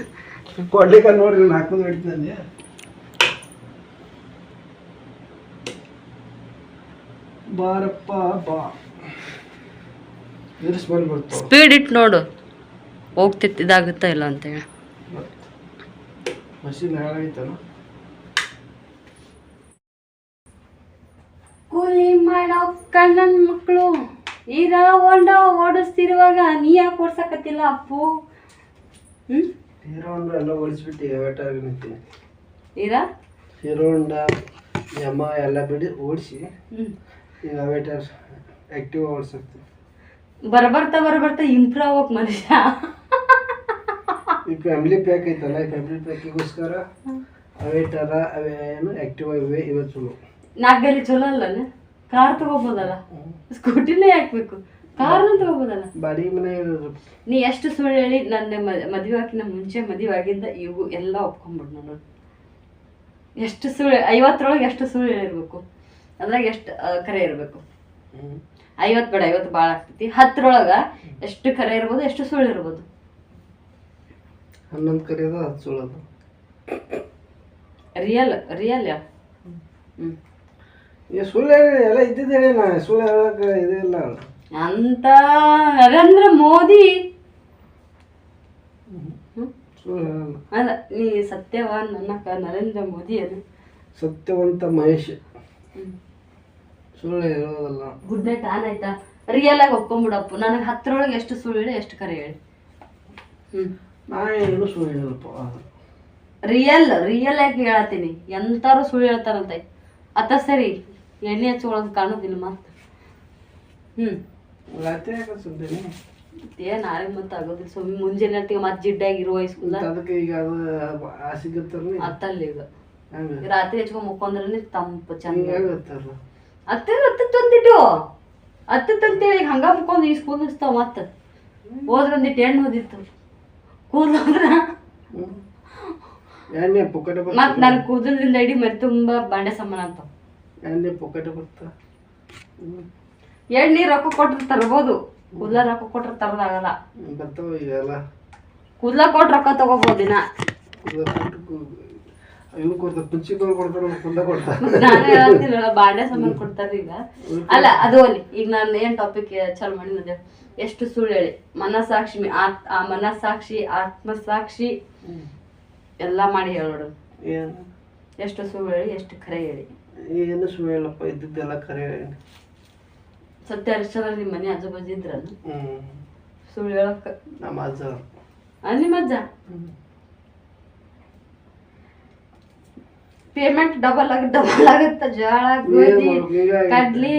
[SPEAKER 2] ಕೊಡ್ಲಿಕ್ಕ ನೋಡಿ ಹಾಕೋದು ಹಿಡಿತೀನಿ ಬಾರಪ್ಪ ಬಾ. ಇದ್ರ ಸ್ಮೆಲ್ ಬರ್ತಾವ
[SPEAKER 1] ಸ್ಪೀಡ್ ಇಟ್ಟು ನೋಡು. ಹೋಗ್ತಿತ್ತು ಇದಾಗುತ್ತ ಇಲ್ಲ ಅಂತೇಳಿ
[SPEAKER 2] ಮಷಿನ್ ಹಾಳಾಯ್ತಲ್ಲ?
[SPEAKER 1] ಕೂಲಿ ಮಾಡೋ ಕಣ್ಣನ್ ಮಕ್ಕಳು ಈಗ ಹೊಂಡ ಓಡಿಸ್ತಿರುವಾಗ ನೀ ಯಾಕೆ ಓಡ್ಸಕತ್ತಿಲ್ಲ ಅಪ್ಪು. ಹ್ಮ್?
[SPEAKER 2] ಹೀರೋ ಹೊಂಡ ಎಲ್ಲ ಓಡಿಸ್ಬಿಟ್ಟು ವೇಟಾಗಿ ನಿಂತೀನಿ
[SPEAKER 1] ಇರಾ
[SPEAKER 2] ಹೀರೋ ಹೊಂಡ ಯಮ ಎಲ್ಲ ಬಿಡಿ ಓಡಿಸಿ.
[SPEAKER 1] ಹ್ಮ್.
[SPEAKER 2] ಈಗ ಆಕ್ಟಿವ್ ಓಡಿಸುತ್ತೆ
[SPEAKER 1] ಬರ ಬರ್ತಾ ಇಂಪ್ರೂವ್ ಆಗೋಕ್ ಮನುಷ್ಯ.
[SPEAKER 2] ಈ ಫ್ಯಾಮಿಲಿ ಪ್ಯಾಕ್ ಐತಲ್ಲ ಈ ಫ್ಯಾಮಿಲಿ ಪ್ಯಾಕಿಗೋಸ್ಕರ ಅವೇಟರ ಅವೇ ಏನು ಆಕ್ಟಿವ್ ಇವೆ ಇವತ್ತು ಚಲೋ.
[SPEAKER 1] ನಾಲ್ಕಲ್ಲಿ ಚಲೋ ಅಲ್ಲ ಕಾರ್ ತಗೋಬೋದಲ್ಲ? ಸ್ಕೂಟಿನೇ ಹಾಕ್ಬೇಕು. ಕಾರ್ನ ತಗೋಬೋದಲ್ಲ?
[SPEAKER 2] ಬಾಡಿ ಮನೆ ಇರೋದು.
[SPEAKER 1] ನೀ ಎಷ್ಟು ಸುಳ್ಳು ಹೇಳಿ ನನ್ನ ಮದುವೆ ಹಾಕಿನ ಮುಂಚೆ ಮದುವೆ ಆಗಿದ್ದ ಇವು ಎಲ್ಲ ಒಪ್ಕೊಂಡ್ಬಿಡ್ ನಾನು ಎಷ್ಟು ಸುಳ್ಳು ಐವತ್ತರೊಳಗೆ ಎಷ್ಟು ಸುಳ್ಳು ಹೇಳಿರ್ಬೇಕು? ಅದ್ರಾಗ ಎಷ್ಟು ಕರೆ ಇರಬೇಕು. ಐವತ್ತು ಬೇಡ ಐವತ್ತು ಭಾಳ ಆಗ್ತೈತಿ. ಹತ್ತರೊಳಗ ಎಷ್ಟು ಕರೆ ಇರ್ಬೋದು ಎಷ್ಟು ಸುಳ್ಳು ಇರ್ಬೋದು?
[SPEAKER 2] ಹನ್ನೊಂದು ಕರೆಯೋದು ಹತ್ತು ಅದು
[SPEAKER 1] ರಿಯಲ್ ರಿಯಲ್ ಯಾ? ಹ್ಞೂ
[SPEAKER 2] ಈಗ ಸುಳ್ಳು ಹೇಳಿ ಎಲ್ಲ ಇದ್ದಿದ್ದು ಹೇಳಿ ನಾ ಸುಳ್ಳು ಹೇಳಕ್ಕೆ ಇದಿಲ್ಲ
[SPEAKER 1] ಅಂತ ನರೇಂದ್ರ ಮೋದಿ?
[SPEAKER 2] ಸುಳ್ಳು ಹೇಳಲ್ಲ.
[SPEAKER 1] ಅಲ್ಲ ನೀ ಸತ್ಯವಾನ್ ಅನ್ನಕ ನರೇಂದ್ರ ಮೋದಿ ಅದು
[SPEAKER 2] ಸತ್ಯವಂತ ಮಹೇಶ್. ಸುಳ್ಳು ಹೇಳೋದಲ್ಲ.
[SPEAKER 1] ಗುಡ್ ನೈಟ್ ಆನ್ ಆಯ್ತಾ? ರಿಯಲ್ ಆಗಿ ಒಪ್ಕೊಂಬಿಡಪ್ಪ. ನನಗೆ ಹತ್ತರೊಳಗೆ ಎಷ್ಟು ಸುಳ್ಳು ಹೇಳಿ ಎಷ್ಟು ಕರೆ ಹೇಳಿ. ಹ್ಞೂ
[SPEAKER 2] ನಾ ಏನು ಸುಳ್ಳು ಹೇಳಪ್ಪ
[SPEAKER 1] ರಿಯಲ್ ರಿಯಲ್ ಆಗಿ ಹೇಳತ್ತೀನಿ. ಎಂತಾರು ಸುಳ್ಳು ಹೇಳ್ತಾರಂತ. ಅತ್ತ ಸರಿ ಎಣ್ಣೆ ಹಚ್ಕೊಳ್ಳೋದು ಕಾಣೋದಿಲ್ಲ ಮತ್ತೆ
[SPEAKER 2] ಹ್ಞೂ
[SPEAKER 1] ಏನ್ ನಾಳೆ ಮತ್ತೆ ಆಗೋದಿಲ್ಲ. ಸುಮ್ಮನೆ ಮುಂಜಾನೆ ಮತ್ತೆ ಜಿಡ್ಡಾಗಿ ಇರುವ ವಯಸ್ಕುಲ್ಲ.
[SPEAKER 2] ಅದಕ್ಕೆ ಈಗ ಅದು ಆಸಿಗತ್ತಲ್ಲ
[SPEAKER 1] ಅತ್ತಲ್ಲಿ ಈಗ. ರಾತ್ರಿ ಹಚ್ಕೊಂಡ್ ಮುಕ್ಕೊಂಡ್ರೆ ತಂಪು ಚಂದ. ಅತ್ತ ಅತ್ತೆ ತಂದಿಟ್ಟು ಅತ್ತೆ ಅಂತೇಳಿ ಹಂಗ ಮುಕ್ಕೊಂಡು ಈ ಸ್ಕೂಲ್ ಇಸ್ತಾವ ಮತ್ತೆ. ಹೋದ್ರ? ಒಂದಿಟ್ಟು ಎಣ್ಣೆ
[SPEAKER 2] ಎಣ್ಣೆ ಪುಕ್ಕಟೆ
[SPEAKER 1] ಮತ್ ನನ್ ಕೂದಲದಿಂದ ಇಡೀ ಮರಿ ತುಂಬಾ ಬಾಂಡೆ ಸಮಾನ ಅಂತ
[SPEAKER 2] ಎಣ್ಣೆ
[SPEAKER 1] ರೊಕ್ಕ ಕೊಟ್ರೆ ತರ್ಬೋದು. ಕೂದಲ ರೊಕ್ಕ ಕೊಟ್ರೆ ತರೋದಾಗಲ್ಲ. ಕೂದಲ ಕೊಟ್ಟು ರೊಕ್ಕ ತಗೋಬೋದು ದಿನ.
[SPEAKER 2] ಇವು ಕೊಡ್ತಾರೆ ಕುಂಚಿಗಳು ಕೊಡ್ತಾರೆ ಕುಂದ ಕೊಡ್ತಾರೆ.
[SPEAKER 1] ನಾನೇ ಹೇಳ್ತಿಲ್ಲ ಬಾಂಡೆ ಸಾಮಾನು ಕೊಡ್ತಾರೆ ಈಗ. ಅಲ್ಲ ಅದು ಅಲ್ಲಿ ಈಗ ನಾನು ಏನ್ ಟಾಪಿಕ್ ಚಾಲು ಮಾಡಿದ್ದೆ ಎಷ್ಟು ಸುಳ್ಳು ಹೇಳಿ. ಮನಸಾಕ್ಷಿ ಆ ಮನಸಾಕ್ಷಿ ಆತ್ಮಸಾಕ್ಷಿ ಎಲ್ಲಾ ಮಾಡಿ ಹೇಳೋಡು
[SPEAKER 2] ಏನು?
[SPEAKER 1] ಎಷ್ಟು ಸುಳ್ಳು ಹೇಳಿ ಎಷ್ಟು ಖರೆ ಹೇಳಿ.
[SPEAKER 2] ಏನು ಸುಳ್ಳು ಹೇಳಪ್ಪ ಇದ್ದಿದ್ದೆಲ್ಲ ಕರೆ ಹೇಳಿ.
[SPEAKER 1] ಸತ್ಯ ಹರಿಶ್ಚಂದ್ರ ನಿಮ್ಮ ಮನೆ ಆಜು ಬಾಜು ಇದ್ರಲ್ಲ? ಸುಳ್ಳು ಹೇಳಕ್ಕ
[SPEAKER 2] ನಮ್ಮ ಅಜ್ಜ
[SPEAKER 1] ನಿಮ್ಮ ಅಜ್ಜ? ಪೇಮೆಂಟ್ ಡಬಲ್ ಆಗಿ ಡಬಲ್ ಆಗುತ್ತ ಜೋಳ ಗೋಧಿ ಕಡ್ಲಿ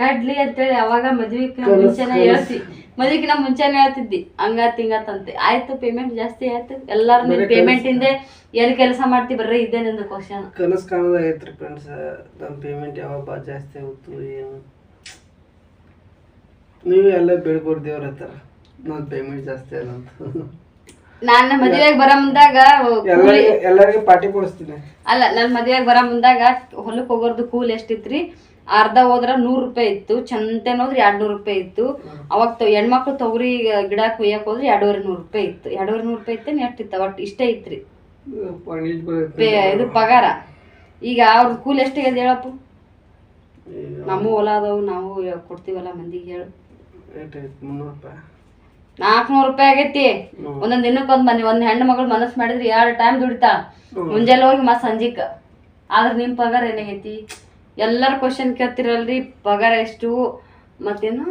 [SPEAKER 1] ಕಡ್ಲಿ ಅಂತೇಳಿ ಅವಾಗ ಮದ್ವಿಕಿನ ಮುಂಚೆನೆ ಹೇಳ್ತಿ. ಮದ್ವಿಕಿನ ಮುಂಚೆನೆ ಹೇಳ್ತಿದ್ದಿ. ಹಂಗಾತ್ ಹಿಂಗಾತಂತೆ ಆಯ್ತು ಪೇಮೆಂಟ್ ಜಾಸ್ತಿ ಆಯ್ತು. ಎಲ್ಲಾರು ನಿನ್ ಪೇಮೆಂಟ್ ಇಂದೆ ಎಲ್ಲಿ ಕೆಲಸ ಮಾಡ್ತಿ ಬರ್ರಿ ಇದೇ ನಿಂದು ಕ್ವಶನ್
[SPEAKER 2] ಕನಸು ಕಾಣೋದ ಐತ್ರಿ ಫ್ರೆಂಡ್ಸ್ ನಮ್ಮ ಪೇಮೆಂಟ್ ಯಾವಾಗ ಬಾ ಜಾಸ್ತಿ ಆಗುತ್ತು ಏನು? ನೀವು ಎಲ್ಲ ಬೇಡ್ಕೊಡ್ದೇವ್ರ ಹತ್ರ. ನನ್ನ ಪೇಮೆಂಟ್ ಜಾಸ್ತಿ ಅಲ್ಲ ಅಂತ
[SPEAKER 1] ನಾನು ಮದ್ವೆಗ್ ಬರ ಮುಂದಾಗ
[SPEAKER 2] ಎಲ್ಲರಿಗೂ ಪಾರ್ಟಿ ಕೊಡಿಸ್ತೀನಿ.
[SPEAKER 1] ಅಲ್ಲ ನನ್ ಮದ್ವೆಗ್ ಬರ ಮುಂದಾಗ ಹೊಲಕ್ ಹೋಗೋರ್ದು ಕೂಲ್ ಎಷ್ಟಿತ್ರಿ? ಅರ್ಧ ಹೋದ್ರ ನೂರ್ ರೂಪಾಯಿ ಇತ್ತು ಚಂತನ ಹೋದ್ರೆ ಎರಡ್ ನೂರ್ ರೂಪಾಯಿ ಇತ್ತು. ಅವಾಗ ಹೆಣ್ಮಕ್ಳು ತೊಗರಿ ಗಿಡ ಕುಯ್ಯಕ್ ಹೋದ್ರೆ ಎರಡೂವರೆ ನೂರ್ ರೂಪಾಯಿ ಇತ್ತು. ಎರಡೂವರೆ ನೂರ್ ರೂಪಾಯಿ ಇತ್ತೇನು ಎಷ್ಟು ಇತ್ತು ಒಟ್ಟು ಇಷ್ಟೇ ಇತ್ರಿ. ಇದು ಪಗಾರ. ಈಗ ಅವ್ರ ಕೂಲ್ ಎಷ್ಟಿಗೆ ಹೇಳಪ್ಪ? ನಮ್ಮ ಹೊಲ ಅದಾವು ನಾವು ಕೊಡ್ತೀವಲ್ಲ ಮಂದಿಗೆ ಹೇಳು
[SPEAKER 2] ರೇಟ್ ಐತೆ ಮುನ್ನೂರು ರೂಪಾಯಿ
[SPEAKER 1] ನಾಲ್ಕನೂರು ರೂಪಾಯಿ ಆಗೈತಿ. ಒಂದೊಂದ್ ದಿನಕ್ಕೆ ಒಂದ್ ಮನೆ ಒಂದ್ ಹೆಣ್ಣು ಮಗಳು ಮನಸ್ ಮಾಡಿದ್ರೆ ಎರಡು ಟೈಮ್ ದುಡಿತಾ. ಮುಂಜಾನೆ ಹೋಗಿ ಮತ್ ಸಂಜಿಕ. ಆದ್ರೆ ನಿಮ್ ಪಗಾರ ಏನಾಗೈತಿ? ಎಲ್ಲಾರು ಕ್ವಶನ್ ಕೇಳ್ತಿರಲ್ರಿ ಪಗಾರ ಎಷ್ಟು? ಮತ್ತೇನು?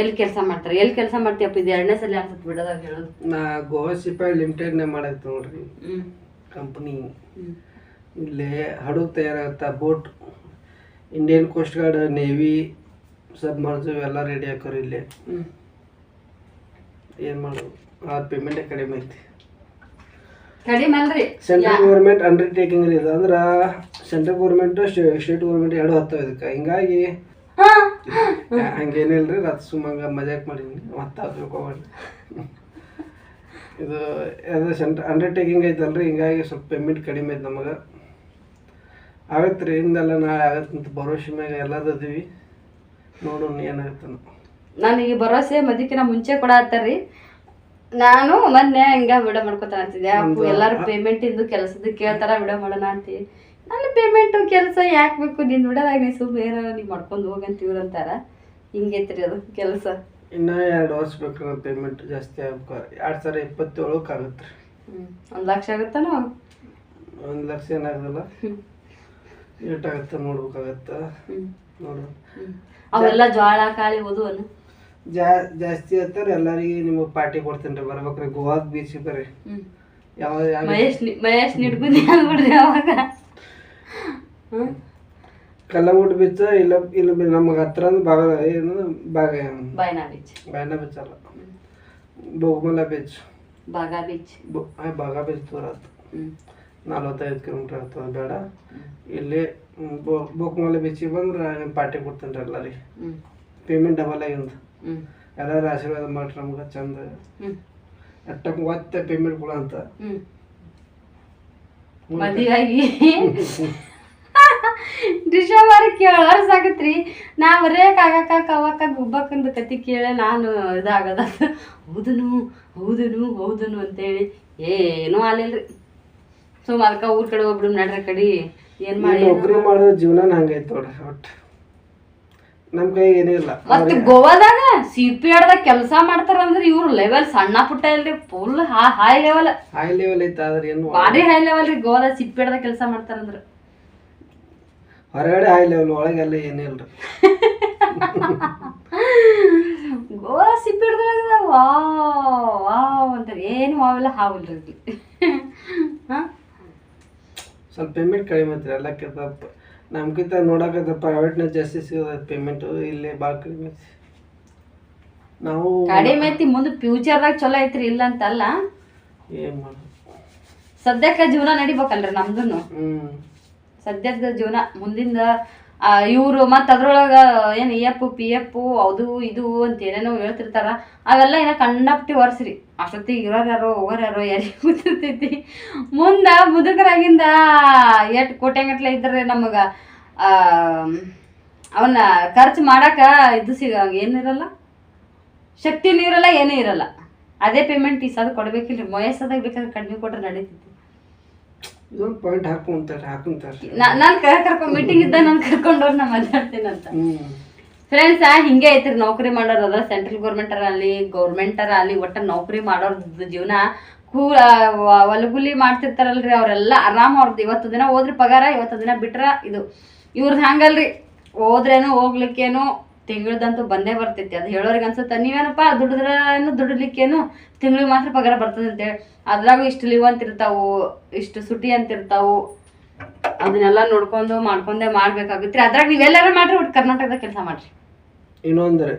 [SPEAKER 1] ಎಲ್ಲಿ ಕೆಲಸ ಮಾಡ್ತಾರೆ? ಎಲ್ಲಿ ಕೆಲಸ ಮಾಡ್ತೀಯಪ್ಪ? ಇದು ಎರಡನೇ ಸಲ ಅನ್ಸುತ್ತೆ ಬಿಡೋದಾಗ ಹೇಳೋದು.
[SPEAKER 2] ನಾ ಗೋವಾ ಸಿಪಾಯಿ ಲಿಮಿಟೆಡ್ನೇ ಮಾಡೈತೆ ನೋಡ್ರಿ. ಕಂಪನಿ. ಇಲ್ಲಿ ಹಡಗು ತಯಾರಾಗುತ್ತೆ boat. Indian coast guard navy ಸಬ್ಮರ್ಜು ಎಲ್ಲ ರೆಡಿ ಹಾಕೋರಿ ಇಲ್ಲಿ. ಏನು ಮಾಡೋದು? ಆ ಪೇಮೆಂಟೇ ಕಡಿಮೆ ಐತಿ.
[SPEAKER 1] ಕಡಿಮೆ ಅಲ್ರಿ.
[SPEAKER 2] ಸೆಂಟ್ರಲ್ ಗೌರ್ಮೆಂಟ್ ಅಂಡರ್ಟೇಕಿಂಗ್ ರೀ ಅಂದ್ರೆ ಸೆಂಟ್ರಲ್ ಗೌರ್ಮೆಂಟ್ ಸ್ಟೇಟ್ ಗೌರ್ಮೆಂಟ್ ಎರಡು ಹತ್ತವ ಇದಕ್ಕೆ. ಹಿಂಗಾಗಿ ಹಂಗೇನಿಲ್ರಿ ರಾತ್ ಸುಮ್ಮಂಗ ಮಜಾಕ್ ಮಾಡೀನಿ ಮತ್ತೆ ತಿಳ್ಕೊಬೇಡ್ರಿ ಇದು ಅದು ಸೆಂಟ್ರ್ ಅಂಡರ್ಟೇಕಿಂಗ್ ಐತಲ್ರಿ ಹಿಂಗಾಗಿ ಸ್ವಲ್ಪ ಪೇಮೆಂಟ್ ಕಡಿಮೆ ಐತೆ ನಮಗೆ. ಆಗತ್ತೆ ರೀ ಹಿಂದೆಲ್ಲ ನಾಳೆ ಆಗತ್ತೆ ಅಂತ ಭರೋಸೆ ಮ್ಯಾಗ ಎಲ್ಲದೀವಿ ನೋಡೋಣ ಏನಾಗುತ್ತೆ
[SPEAKER 1] ನನಗೆ ಭರವಸೆ ಮದಿಕಿನ ಮುಂಚೆ ಕೂಡ ಹತ್ತಾರ್ರಿ ನಾನು ಮೊನ್ನೆ ಹಿಂಗ ವಿಡಿಯೋ ಮಾಡ್ಕೊತ ಅಂತಿದ್ದೆ. ಎಲ್ಲಾರು ಪೇಮೆಂಟ್ ಇಂದು ಕೆಲಸದ ಕೇಳ್ತಾರ ವಿಡಿಯೋ ಮಾಡೋಣ ಅಂತಿ. ನನ್ನ ಪೇಮೆಂಟು ಕೆಲಸ ಯಾಕೆ ಬೇಕು? ನೀನು ಬಿಡೋದಾಗ ನೀ ಸುಮ್ಮನೆ ಏನೋ ನೀವು ಮಾಡ್ಕೊಂಡು ಹೋಗಂತ ಅಂತಾರ. ಹಿಂಗೈತ್ರಿ ಅದು ಕೆಲಸ.
[SPEAKER 2] ಇನ್ನ ಎರಡು ವರ್ಷ ಬೇಕು ಪೇಮೆಂಟ್ ಜಾಸ್ತಿ ಆಗ್ಬೇಕು. ಎರಡು ಸಾವಿರ ಇಪ್ಪತ್ತೇಳಕ್ಕೆ ಆಗುತ್ತೆ
[SPEAKER 1] ಹ್ಞೂ ಒಂದು ಲಕ್ಷ ಆಗುತ್ತಾನೋ?
[SPEAKER 2] ಒಂದು ಲಕ್ಷ ಏನಾಗಲ್ಲ ಏಟಾಗತ್ತೆ ನೋಡ್ಬೇಕಾಗತ್ತೆ. ನೋಡು.
[SPEAKER 1] ಅವೆಲ್ಲ ಜ್ವಾಳ ಕಾಳಿ ಓದುವನು
[SPEAKER 2] ಜಾ ಜಾಸ್ತಿ ಆಯ್ತಾರೆ ಎಲ್ಲರಿಗೆ ನಿಮಗೆ ಪಾರ್ಟಿ ಕೊಡ್ತೀನಿ ರೀ ಬರ್ಬೇಕ್ರಿ ಗೋವಾದ ಬೀಚ್ ಬರ್ರಿ. ಯಾವ
[SPEAKER 1] ಮಹೇಶ್ ನಿ- ಮಹೇಶ್ ನಿಡ್ಗುಂದಿ ಅಂದ್ಬಿಡ್ರಿ ಅವಾಗ. ಹ್ಞೂ
[SPEAKER 2] ಕಲ್ಲಂಗುಡಿ ಬೀಚ್ ಇಲ್ಲ ಇಲ್ಲ ನಮಗೆ ಹತ್ರ ಅಂದ್ರೆ ಬಾಗ ಏನು? ಬಾಗ
[SPEAKER 1] ಬಾಯ್ನಾ ಬೀಚ್
[SPEAKER 2] ಬಾಯನ ಬೀಚ್ ಅಲ್ಲ. ಬೋಗಮಲ ಬೀಚ್
[SPEAKER 1] ಬಾಗಾ ಬೀಚ್
[SPEAKER 2] ಬೊ- ಆ, ಬಾಗ ಬೀಚ್ ದೂರ
[SPEAKER 1] ಹ್ಞೂ
[SPEAKER 2] ನಲ್ವತ್ತೈದು ಕಿಲೋಮೀಟ್ರ್ ಆಗ್ತದೆ ಬೇಡ. ಇಲ್ಲಿ ಹ್ಮ್, ಬೊ- ಬೀಚಿಗೆ ಬಂದ್ರೆ ಪಾರ್ಟಿ ಕೊಡ್ತೇನೆ ರೀ ಎಲ್ಲರಿಗೆ. ಪೇಮೆಂಟ್ ಡಬಲ್ ಆಗಿಂದು ಎಲ್ಲರೂ ಆಶೀರ್ವಾದ ಮಾಡ್ರಿ ನಮ್ಗೆ ಚಂದ. ಮತ್ತೆ ಪೇಮೆಂಟ್ ಕೊಡ ಅಂತ.
[SPEAKER 1] ಮದುವೆಯಾಗಿ. *laughs* ಡಿಸೆಂಬರ್ ಸಾಕತ್ರಿ ನಾ ಬರೇ ಆಗಕ್ಕ ಕವಕ್ಕ ಗುಬ್ಬಕ್ಕಂದು ಕತಿ ಕೇಳ ನಾನು ಇದಾಗದ ಹೌದನು ಹೌದನು ಹೌದನು ಅಂತೇಳಿ. ಏನೂ ಆಲಿಲ್ರಿ ಸುಮ್ ಅದಕ್ಕೆ ಊರ್ ಕಡೆ ಹೋಗ್ಬಿಡು ನಡ್ರ ಕಡಿ. ಏನ್ ಮಾಡಿ
[SPEAKER 2] ನೌಕರಿ ಮಾಡೋ ಜೀವನ ಹಂಗೈತೆ ನೋಡ್ರಿ ಒಟ್ಟು. ನಮ್ಮ ಕೈ ಏನೂ ಇಲ್ಲ.
[SPEAKER 1] ಮತ್ತೆ ಗೋವಾದಾಗ ಸಿ ಪಿ ಆಡ್ದಾಗ ಕೆಲಸ ಮಾಡ್ತಾರಂದ್ರೆ ಇವ್ರು ಲೆವೆಲ್ ಸಣ್ಣ ಪುಟ್ಟ ಇಲ್ರಿ full high level
[SPEAKER 2] high level ಐತೆ ಆದ್ರೆ ಏನು
[SPEAKER 1] ಭಾರಿ ಹೈ ಲೆವೆಲ್ ರೀ ಗೋವಾದಾಗ ಸಿಪ್ಪಿ ಆಡ್ದಾಗ ಕೆಲಸ ಮಾಡ್ತಾರಂದ್ರ.
[SPEAKER 2] ಹೊರಗಡೆ ಹೈ ಲೆವೆಲ್ ಒಳಗೆಲ್ಲ ಏನೂ ಇಲ್ಲ *laughs*
[SPEAKER 1] ಗೋವಾ ಸಿಪ್ಪಿ ಹಿಡ್ದಾಗ ವಾವ್ ವಾವ್ ಅಂತಾರೆ. ಏನು ವಾವೆಲ್ಲ ಹಾವಲ್ರಿ *laughs*
[SPEAKER 2] ಸ್ವಲ್ಪ ಪೇಮೆಂಟ್ ಕಡಿಮೆ ಎಲ್ಲ ಎಲ್ಲಕ್ಕಿಂತ ನಮ್ಗಿಂತ ನೋಡಕ್ಕೆ ಪ್ರೈವೇಟ್ನ ಜಾಸ್ತಿ ಸಿಗೋದು ಪೇಮೆಂಟ್ ಇಲ್ಲಿ ಭಾಳ ಕಡಿಮೆ. ನಾವು
[SPEAKER 1] ಕಡಿಮೆ ಐತಿ ಮುಂದೆ ಫ್ಯೂಚರ್ದಾಗ ಚಲೋ ಐತ್ರಿ ಇಲ್ಲ ಅಂತಲ್ಲ
[SPEAKER 2] ಏನು ಮಾಡೋದು?
[SPEAKER 1] ಸದ್ಯಕ್ಕೆ ಜೀವನ ನಡಿಬೇಕಲ್ರಿ ನಮ್ದು
[SPEAKER 2] ಹ್ಞೂ
[SPEAKER 1] ಸದ್ಯದ ಜೀವನ ಮುಂದಿಂದ ಇವರು ಮತ್ತು ಅದ್ರೊಳಗೆ ಏನು ಎಪ್ಪು ಪಿ ಎಪ್ಪು ಅದು ಇದು ಅಂತ ಏನೇನೋ ಹೇಳ್ತಿರ್ತಾರ, ಅವೆಲ್ಲ ಏನೋ ಕಂಡಪ್ಟಿ ಒರ್ಸ್ರಿ. ಅಷ್ಟೊತ್ತಿಗೆ ಇರೋರು ಯಾರೋ, ಹೋಗೋರು ಯಾರೋ, ಯಾರಿಗೆ *laughs* ಗೊತ್ತಿರ್ತೈತಿ. ಮುಂದೆ ಮುದುಕರಾಗಿಂದ ಎಷ್ಟು ಕೋಟೆಗಟ್ಲೆ ಇದ್ರೆ ನಮಗೆ ಅವನ್ನ ಖರ್ಚು ಮಾಡೋಕೆ ಇದು ಸಿಗ ಏನಿರಲ್ಲ ಶಕ್ತಿನೂ ಇರಲ್ಲ, ಏನೂ ಇರಲ್ಲ. ಅದೇ ಪೇಮೆಂಟ್ ಈ ಸದ ಕೊಡ್ಬೇಕಿಲ್ರಿ. ವಯಸ್ಸಾದಾಗ ಬೇಕಾದ್ರೆ ಕಡಿಮೆ ಕೊಟ್ರೆ ನಡೀತೈತಿ.
[SPEAKER 2] ಇದೊಂದು ಪಾಯಿಂಟ್ ಹಾಕೊಂತಾರೆ ಹಾಕೊಂತಾರೆ
[SPEAKER 1] ನಾನು ಕರ್ಕೊಂಡು ಮೀಟಿಂಗ್ ಇದ್ದ ನಾನು ಕರ್ಕೊಂಡವ್ರು ನಾ ಮಾತಾಡ್ತೀನಿ ಅಂತ.
[SPEAKER 2] ಹ್ಞೂ
[SPEAKER 1] ಫ್ರೆಂಡ್ಸ್ ಹಿಂಗೆ ಐತ್ರಿ. ನೌಕರಿ ಮಾಡೋರು ಅದ. ಸೆಂಟ್ರಲ್ ಗೌರ್ಮೆಂಟರ ಅಲ್ಲಿ ಗೌರ್ಮೆಂಟರ ಅಲ್ಲಿ ಒಟ್ಟ ನೌಕರಿ ಮಾಡೋರ್ದು ಜೀವನ ಕೂ ಒಲಗುಲಿ ಮಾಡ್ತಿರ್ತಾರಲ್ರಿ ಅವರೆಲ್ಲ. ಆರಾಮ್ ಅವ್ರದ್ದು ಇವತ್ತು ದಿನ ಹೋದ್ರಿ ಪಗಾರ ಇವತ್ತು ದಿನ ಬಿಟ್ರ ಇದು. ಇವ್ರದ್ದು ಹಂಗಲ್ರಿ. ಹೋದ್ರೇನು ಹೋಗ್ಲಿಕ್ಕೇನು ತಿಂಗಳದಂತೂ ಬಂದೇ ಬರ್ತೈತಿ ಅದು ಹೇಳೋರಿಗೆ ಅನ್ಸುತ್ತೆ ನೀವೇನಪ್ಪ ದುಡಿದ್ರೇನು ದುಡಿಲಿಕ್ಕೇನು ತಿಂಗಳಿಗೆ ಮಾತ್ರ ಪಗಾರ ಬರ್ತದೆ ಅಂತೇಳಿ. ಅದ್ರಾಗೂ ಇಷ್ಟು ಲೀವ್ ಅಂತ ಇರ್ತಾವು ಇಷ್ಟು ಸುಟಿ ಅಂತ ಇರ್ತಾವು ಅದನ್ನೆಲ್ಲ ನೋಡ್ಕೊಂಡು ಮಾಡ್ಕೊಂಡೇ ಮಾಡ್ಬೇಕಾಗುತ್ತೆ. ಅದ್ರಾಗ ನೀವೆಲ್ಲರ ಮಾಡ್ರಿ ಒಟ್ಟು ಕರ್ನಾಟಕದ ಕೆಲಸ ಮಾಡ್ರಿ.
[SPEAKER 2] ಇನ್ನೊಂದ್ರೆ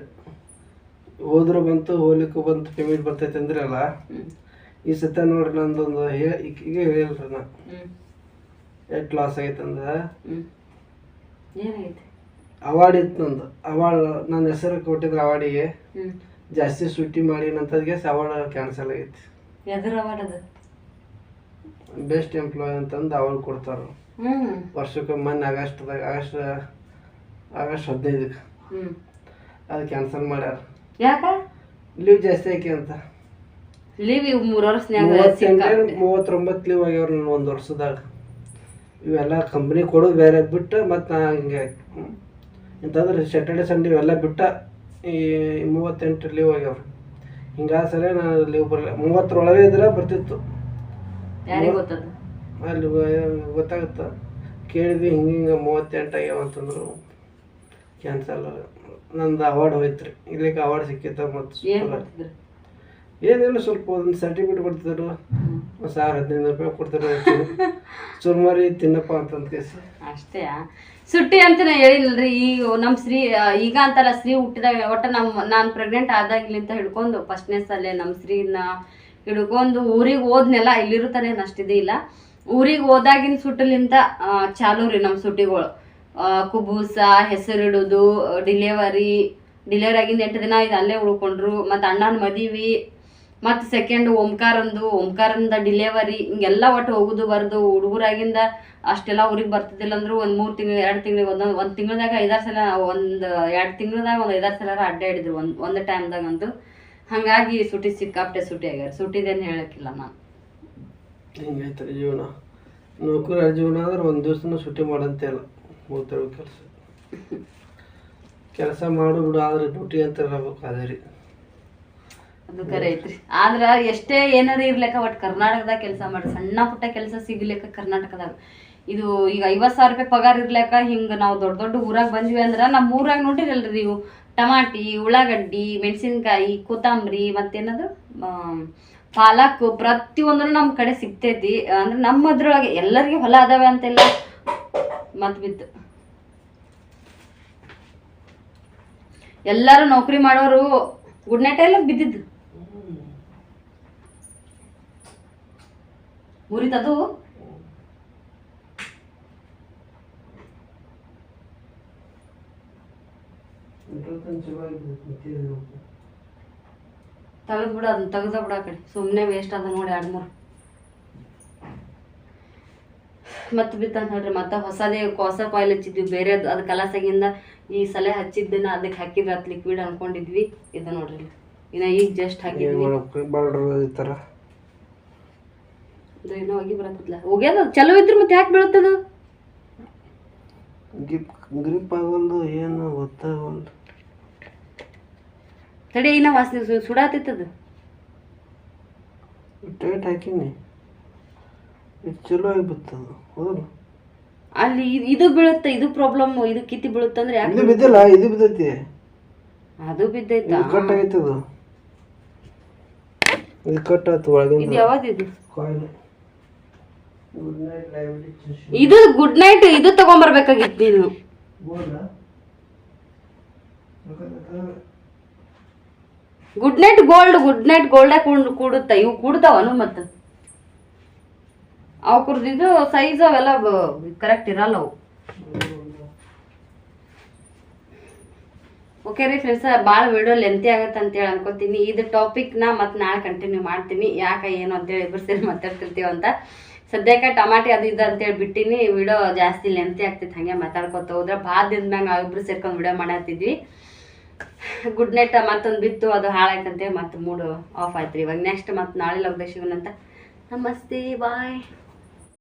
[SPEAKER 2] ಹೋದ್ರು ಬಂತು ಹೋಗ್ಲಿಕ್ಕೂ ಬಂತು ಪೇಮೆಂಟ್ ಬರ್ತೈತೆ ಅಂದ್ರಲ್ಲ. ಈ ಸತ ನೋಡ್ರಿ ನಂದೊಂದು ಈಗ ಹೇಳಿಲ್ರಿ ನಾ. ಎಷ್ಟು ಲಾಸ್ ಆಗೈತೆ ಅಂದ್ರೆ
[SPEAKER 1] ಏನಾಗೈತೆ?
[SPEAKER 2] ಅವಾರ್ಡ್ ಇತ್ತು ನಂದು. ಅವಾರ್ಡ್ ನನ್ನ ಹೆಸರು ಕೊಟ್ಟಿದ್ರು ಅವಾರ್ಡಿಗೆ. ಜಾಸ್ತಿ ಸುಟ್ಟಿ ಮಾಡಿ ನಂತದ್ಗೆ ಅವಾರ್ಡ್ ಕ್ಯಾನ್ಸಲ್ ಆಗೈತಿ.
[SPEAKER 1] ಎದ್ರ ಅವಾರ್ಡ್ ಅದು?
[SPEAKER 2] ಬೆಸ್ಟ್ ಎಂಪ್ಲಾಯ್ ಅಂತಂದು ಅವಾರ್ಡ್ ಕೊಡ್ತಾರೆ. ವರ್ಷಕ್ಕೆ ಮೊನ್ನೆ ಆಗಸ್ಟ್ದಾಗ ಆಗಸ್ಟ್ ಆಗಸ್ಟ್ ಹದಿನೈದಕ್ಕೆ. ಅದು ಕ್ಯಾನ್ಸಲ್ ಮಾಡ್ಯಾರ.
[SPEAKER 1] ಯಾಕ?
[SPEAKER 2] ಲೀವ್ ಜಾಸ್ತಿ ಆಕಿ ಅಂತ.
[SPEAKER 1] ಲೀವ್ ಇವ್ ಮೂರ್ ವರ್ಷನ್ಯಾಗ
[SPEAKER 2] ಮೂವತ್ತೆಂಟು ಮೂವತ್ತೊಂಬತ್ತು ಲೀವ್ ಆಗ್ಯಾವ ನನ್ನ ಒಂದು ವರ್ಷದಾಗ. ಇವೆಲ್ಲ ಕಂಪ್ನಿ ಕೊಡೋದು ಬೇರೆ ಬಿಟ್ಟು ಮತ್ತೆ ನಾ ಹಿಂಗೆ ಇಂತಂದ್ರೆ ಸ್ಯಾಟರ್ಡೆ ಸಂಡೇ ಇವೆಲ್ಲ ಬಿಟ್ಟ ಈ ಮೂವತ್ತೆಂಟು ಲೀವ್ ಆಗ್ಯಾವ ಹಿಂಗಾದ ಸಲ ನಾನು ಲೀವ್ ಬರಲ್ಲ ಮೂವತ್ತರೊಳಗೆ ಇದ್ರೆ ಬರ್ತಿತ್ತು. ಅಲ್ಲಿ ಗೊತ್ತಾಗುತ್ತ. ಕೇಳಿದ್ವಿ ಹಿಂಗೆ ಹಿಂಗೆ ಮೂವತ್ತೆಂಟು ಆಗ್ಯಾವ ಅಂತಂದ್ರು. ಕ್ಯಾನ್ಸಲ್ ನಂದು ಅವಾರ್ಡ್ ಹೋಯ್ತು ರೀ ಇಲ್ಲಿಗೆ ಅವಾರ್ಡ್ ಸಿಕ್ಕಿತ್ತ ಮತ್ತು ಏನಿಲ್ಲ ಸ್ವಲ್ಪ ಒಂದು ಸರ್ಟಿಫಿಕೇಟ್ ಕೊಡ್ತಿದ್ರು. ಒಂದು ಸಾವಿರ ಹದಿನೈದು ರೂಪಾಯಿ ಕೊಡ್ತಾರೆ ಚುರುಮರಿ ತಿನ್ನಪ್ಪ ಅಂತಂದ ಕೇಸಿ.
[SPEAKER 1] ಅಷ್ಟೇ. ಸುಟ್ಟಿ ಅಂತ ನಾ ಹೇಳಿಲ್ರಿ ಈಗ ನಮ್ಮ ಶ್ರೀ ಈಗ ಅಂತಲ್ಲ ಶ್ರೀ ಹುಟ್ಟಿದಾಗ ಒಟ್ಟು ನಮ್ಮ ನಾನು ಪ್ರೆಗ್ನೆಂಟ್ ಆದಾಗ್ಲಿಂತ ಹಿಡ್ಕೊಂಡು ಫಸ್ಟ್ನೇ ಸಲ ನಮ್ಮ ಶ್ರೀನ ಹಿಡ್ಕೊಂಡು ಊರಿಗೆ ಹೋದ್ನೆಲ್ಲ ಇಲ್ಲಿರುತ್ತಾನೆ ಅಷ್ಟಿದೆ ಇಲ್ಲ ಊರಿಗೆ ಹೋದಾಗಿನ ಸುಟ್ಟಲಿಂತ ಚಾಲು ರೀ ನಮ್ಮ ಸುಟ್ಟಿಗಳು. ಕುಬೂಸ, ಹೆಸರಿಡುದು ಡಿಲೆವರಿ ಡಿಲೆವರಿ ಆಗಿಂದ ಎಂಟು ದಿನ ಇದು ಅಲ್ಲೇ ಉಳ್ಕೊಂಡ್ರು, ಮತ್ತು ಅಣ್ಣನ ಮದುವೆ ಮತ್ತು ಸೆಕೆಂಡ್ ಓಂಕಾರಂದು ಓಂಕಾರಂದ ಡಿಲೆವರಿ ಹಿಂಗೆಲ್ಲ ಒಟ್ಟು ಹೋಗುದು, ಬರೋದು, ಹುಡುಗರಾಗಿಂದ ಅಷ್ಟೆಲ್ಲ ಊರಿಗೆ ಬರ್ತಿದ್ದಿಲ್ಲ ಅಂದ್ರೆ ಒಂದು ಮೂರು ತಿಂಗಳು, ಎರಡು ತಿಂಗಳಿಗೆ ಒಂದೊಂದು ಒಂದು ತಿಂಗಳದಾಗ ಐದಾರು ಸಲ, ಒಂದು ಎರಡು ತಿಂಗಳದಾಗ ಒಂದು ಐದಾರು ಸಲ ಅಡ್ಡಾಡಿದ್ರು ಒಂದು ಒಂದು ಟೈಮ್ದಾಗಂತೂ ಹಾಗಾಗಿ ಸುಟಿ ಸಿಕ್ಕಾಪಟ್ಟೆ ಸುಟಿ ಆಗ್ಯಾರ. ಸುಟ್ಟಿದೇನು ಹೇಳಕ್ಕಿಲ್ಲ ನಾನು
[SPEAKER 2] ಜೀವನ. ನೌಕರ ಜೀವನ ಅಂದ್ರೆ ಒಂದು ದಿವ್ಸನೂ ಸುಟ್ಟಿ ಮಾಡಂತೆ ಮೂವತ್ತೇಳು ಕೆಲಸ. ಕೆಲಸ ಮಾಡು ಬಿಡು, ಆದ್ರೆ ಡ್ಯೂಟಿ ಅಂತ ಇರಬೇಕು ಅದೇ ರೀ.
[SPEAKER 1] ಅದು ಐತ್ರಿ. ಆದ್ರ ಎಷ್ಟೇ ಏನಾರ ಇರ್ಲಿಕ್ಕ ಒಟ್ ಕರ್ನಾಟಕದಾಗ ಕೆಲಸ ಮಾಡಿ, ಸಣ್ಣ ಪುಟ್ಟ ಕೆಲಸ ಸಿಗ್ಲಿಕ್ಕ ಕರ್ನಾಟಕದಾಗ. ಇದು ಈಗ ಐವತ್ ಸಾವಿರ ರೂಪಾಯಿ ಪಗಾರ ಇರ್ಲಿಕ್ಕ, ಹಿಂಗ ನಾವು ದೊಡ್ಡ ದೊಡ್ಡ ಊರಾಗ ಬಂದ್ವಿ ಅಂದ್ರ ನಮ್ಮ ಊರಾಗ ನೋಡಿರಲ್ರಿ ನೀವು. ಟಮಾಟಿ, ಉಳ್ಳಾಗಡ್ಡಿ, ಮೆಣಸಿನ್ಕಾಯಿ, ಕೊತ್ತಂಬರಿ, ಮತ್ತೇನದು? ಪಾಲಕ್ ಪ್ರತಿಯೊಂದ್ರು ನಮ್ಮ ಕಡೆ ಸಿಗ್ತೈತಿ. ಅಂದ್ರೆ ನಮ್ಮದ್ರೊಳಗೆ ಎಲ್ಲರಿಗೂ ಹೊಲ ಅದಾವೆ ಅಂತೆಲ್ಲ ಮತ್ ಬಿತ್ತು. ಎಲ್ಲರೂ ನೌಕರಿ ಮಾಡೋರು ಗುಡ್ ನೈಟ್ ಎಲ್ಲ ಬಿದ್ದಿದ್ದು. ಮುರಿತದು ತೆಗೆದ್ ಬಿಡ ಅದನ್ನ ತೆಗ್ದ ಬಿಡ ಕಡೆ. ಸುಮ್ಮನೆ ವೇಸ್ಟ್ ಅದ ನೋಡಿ ಎರಡು ಮೂರು. ಮತ್ತೆ ಬಿತ್ತ ನೋಡ್ರಿ, ಮತ್ತೆ ಹೊಸದೇ ಹೊಸ ಕಾಯಿಲ್ ಹಚ್ಚಿದ್ವಿ. ಬೇರೆ ಅದು ಕಲಾಸಾಗಿಂದ ಈ ಸಲ ಹಚ್ಚಿದ್ದನ್ನ ಅದಕ್ಕೆ ಹಾಕಿದ್ರೆ ಅದು ಲಿಕ್ವಿಡ್ ಅನ್ಕೊಂಡಿದ್ವಿ. ಇದು ನೋಡ್ರಿ. ಇನ್ನ ಈಗ ಜಸ್ಟ್ ಹಾಕಿದ್ವಿ. ಏನೋ ಹೋಗಿ ಬರತ್ತಲ್ಲ ಹೋಗ್ಯದ? ಚಲೋ ಇದ್ರೆ ಮತ್ತೆ ಯಾಕೆ ಬೀಳುತ್ತದು?
[SPEAKER 2] ಗಿಪ್ ಗ್ರಿಪ್ ಆಗಲ್ದು ಏನು ಗೊತ್ತಾಗೋಲ್ದು
[SPEAKER 1] ತಡಿ ಇನ್ನ ವಾಸನೆ ಸು- ಸುಡಾತೈತದು?
[SPEAKER 2] ಟೈಟ್ ಹಾಕಿನಿ. ಇದು ಚಲೋ ಆಗಿ ಬಿತ್ತದು. ಹೌದು
[SPEAKER 1] ಅಲ್ಲಿ ಇದ್- ಇದು ಬೀಳುತ್ತೆ ಇದು ಪ್ರಾಬ್ಲಮ್ ಇದು ಕಿತ್ತಿ ಬೀಳುತ್ತಂದ್ರೆ ಯಾಕೆ
[SPEAKER 2] ಇದು ಬಿದ್ದಿಲ್ಲ ಇದು ಬಿದ್ದೈತಿ.
[SPEAKER 1] ಅದು ಬಿದ್ದೈತಾ.
[SPEAKER 2] ಇದು ಕಟ್ ಆಗೈತೆ ಅದು ಇದು ಕಟ್ ಆಯ್ತು
[SPEAKER 1] ಇದು
[SPEAKER 2] ಒಳಗಿಂದ
[SPEAKER 1] ಯಾವ್ದು ಇದು?
[SPEAKER 2] ಕಾಯಿಲ್
[SPEAKER 1] ಇದು ಗುಡ್ ನೈಟ್ ಇದು ತಗೊಂಡ್ಬರ್ಬೇಕಾಗಿತ್ತು ನೀನು. Good night gold good night gold ಕೂಡ್ ಕೂಡುತ್ತ? ಇವು ಕೂಡ್ತಾವನು ಮತ್ತ. ಅವು ಕುರ್ದಿದ್ದು ಸೈಜ್ ಅವೆಲ್ಲ ಕರೆಕ್ಟ್ ಇರಲ್ಲ ಅವು. ಓಕೆ ರೀ ಫ್ರೆಂಡ್ಸ್ ಭಾಳ ವಿಡಿಯೋ ಲೆಂತಿ ಆಗತ್ತೆ ಅಂತೇಳಿ ಅನ್ಕೋತೀನಿ. ಇದು ಟಾಪಿಕ್ನ ಮತ್ತೆ ನಾಳೆ ಕಂಟಿನ್ಯೂ ಮಾಡ್ತೀನಿ. ಯಾಕೆ ಏನು ಅಂತೇಳಿ ಇಬ್ಬರು ಸೇರಿ ಮಾತಾಡ್ತಿರ್ತೀವಿ ಅಂತ ಸದ್ಯಕ್ಕೆ ಟಮಾಟಿ ಅದು ಇದು ಅಂತೇಳಿ ಬಿಟ್ಟಿನಿ ವಿಡಿಯೋ ಜಾಸ್ತಿ ಲೆಂತಿ ಆಗ್ತೈತೆ ಹಾಗೆ ಮಾತಾಡ್ಕೊತ ಹೋದ್ರೆ ಭಾಳ ಮ್ಯಾಗ ನಾವಿಬ್ರು ಸೇರ್ಕೊಂಡು ವಿಡಿಯೋ ಮಾಡತ್ತಿದ್ವಿ ಗುಡ್ ನೈಟ್ ಮತ್ತೊಂದು ಬಿತ್ತು, ಅದು ಹಾಳಾಯ್ತು ಅಂತೇಳಿ ಮತ್ತೆ ಮೂಡು ಆಫ್ ಆಯ್ತು ರೀ ಇವಾಗ ನೆಕ್ಸ್ಟ್ ಮತ್ತೆ ನಾಳೆ ಲಗ್ನ ಶಿವನಂತ ನಮಸ್ತೆ ಬಾಯ್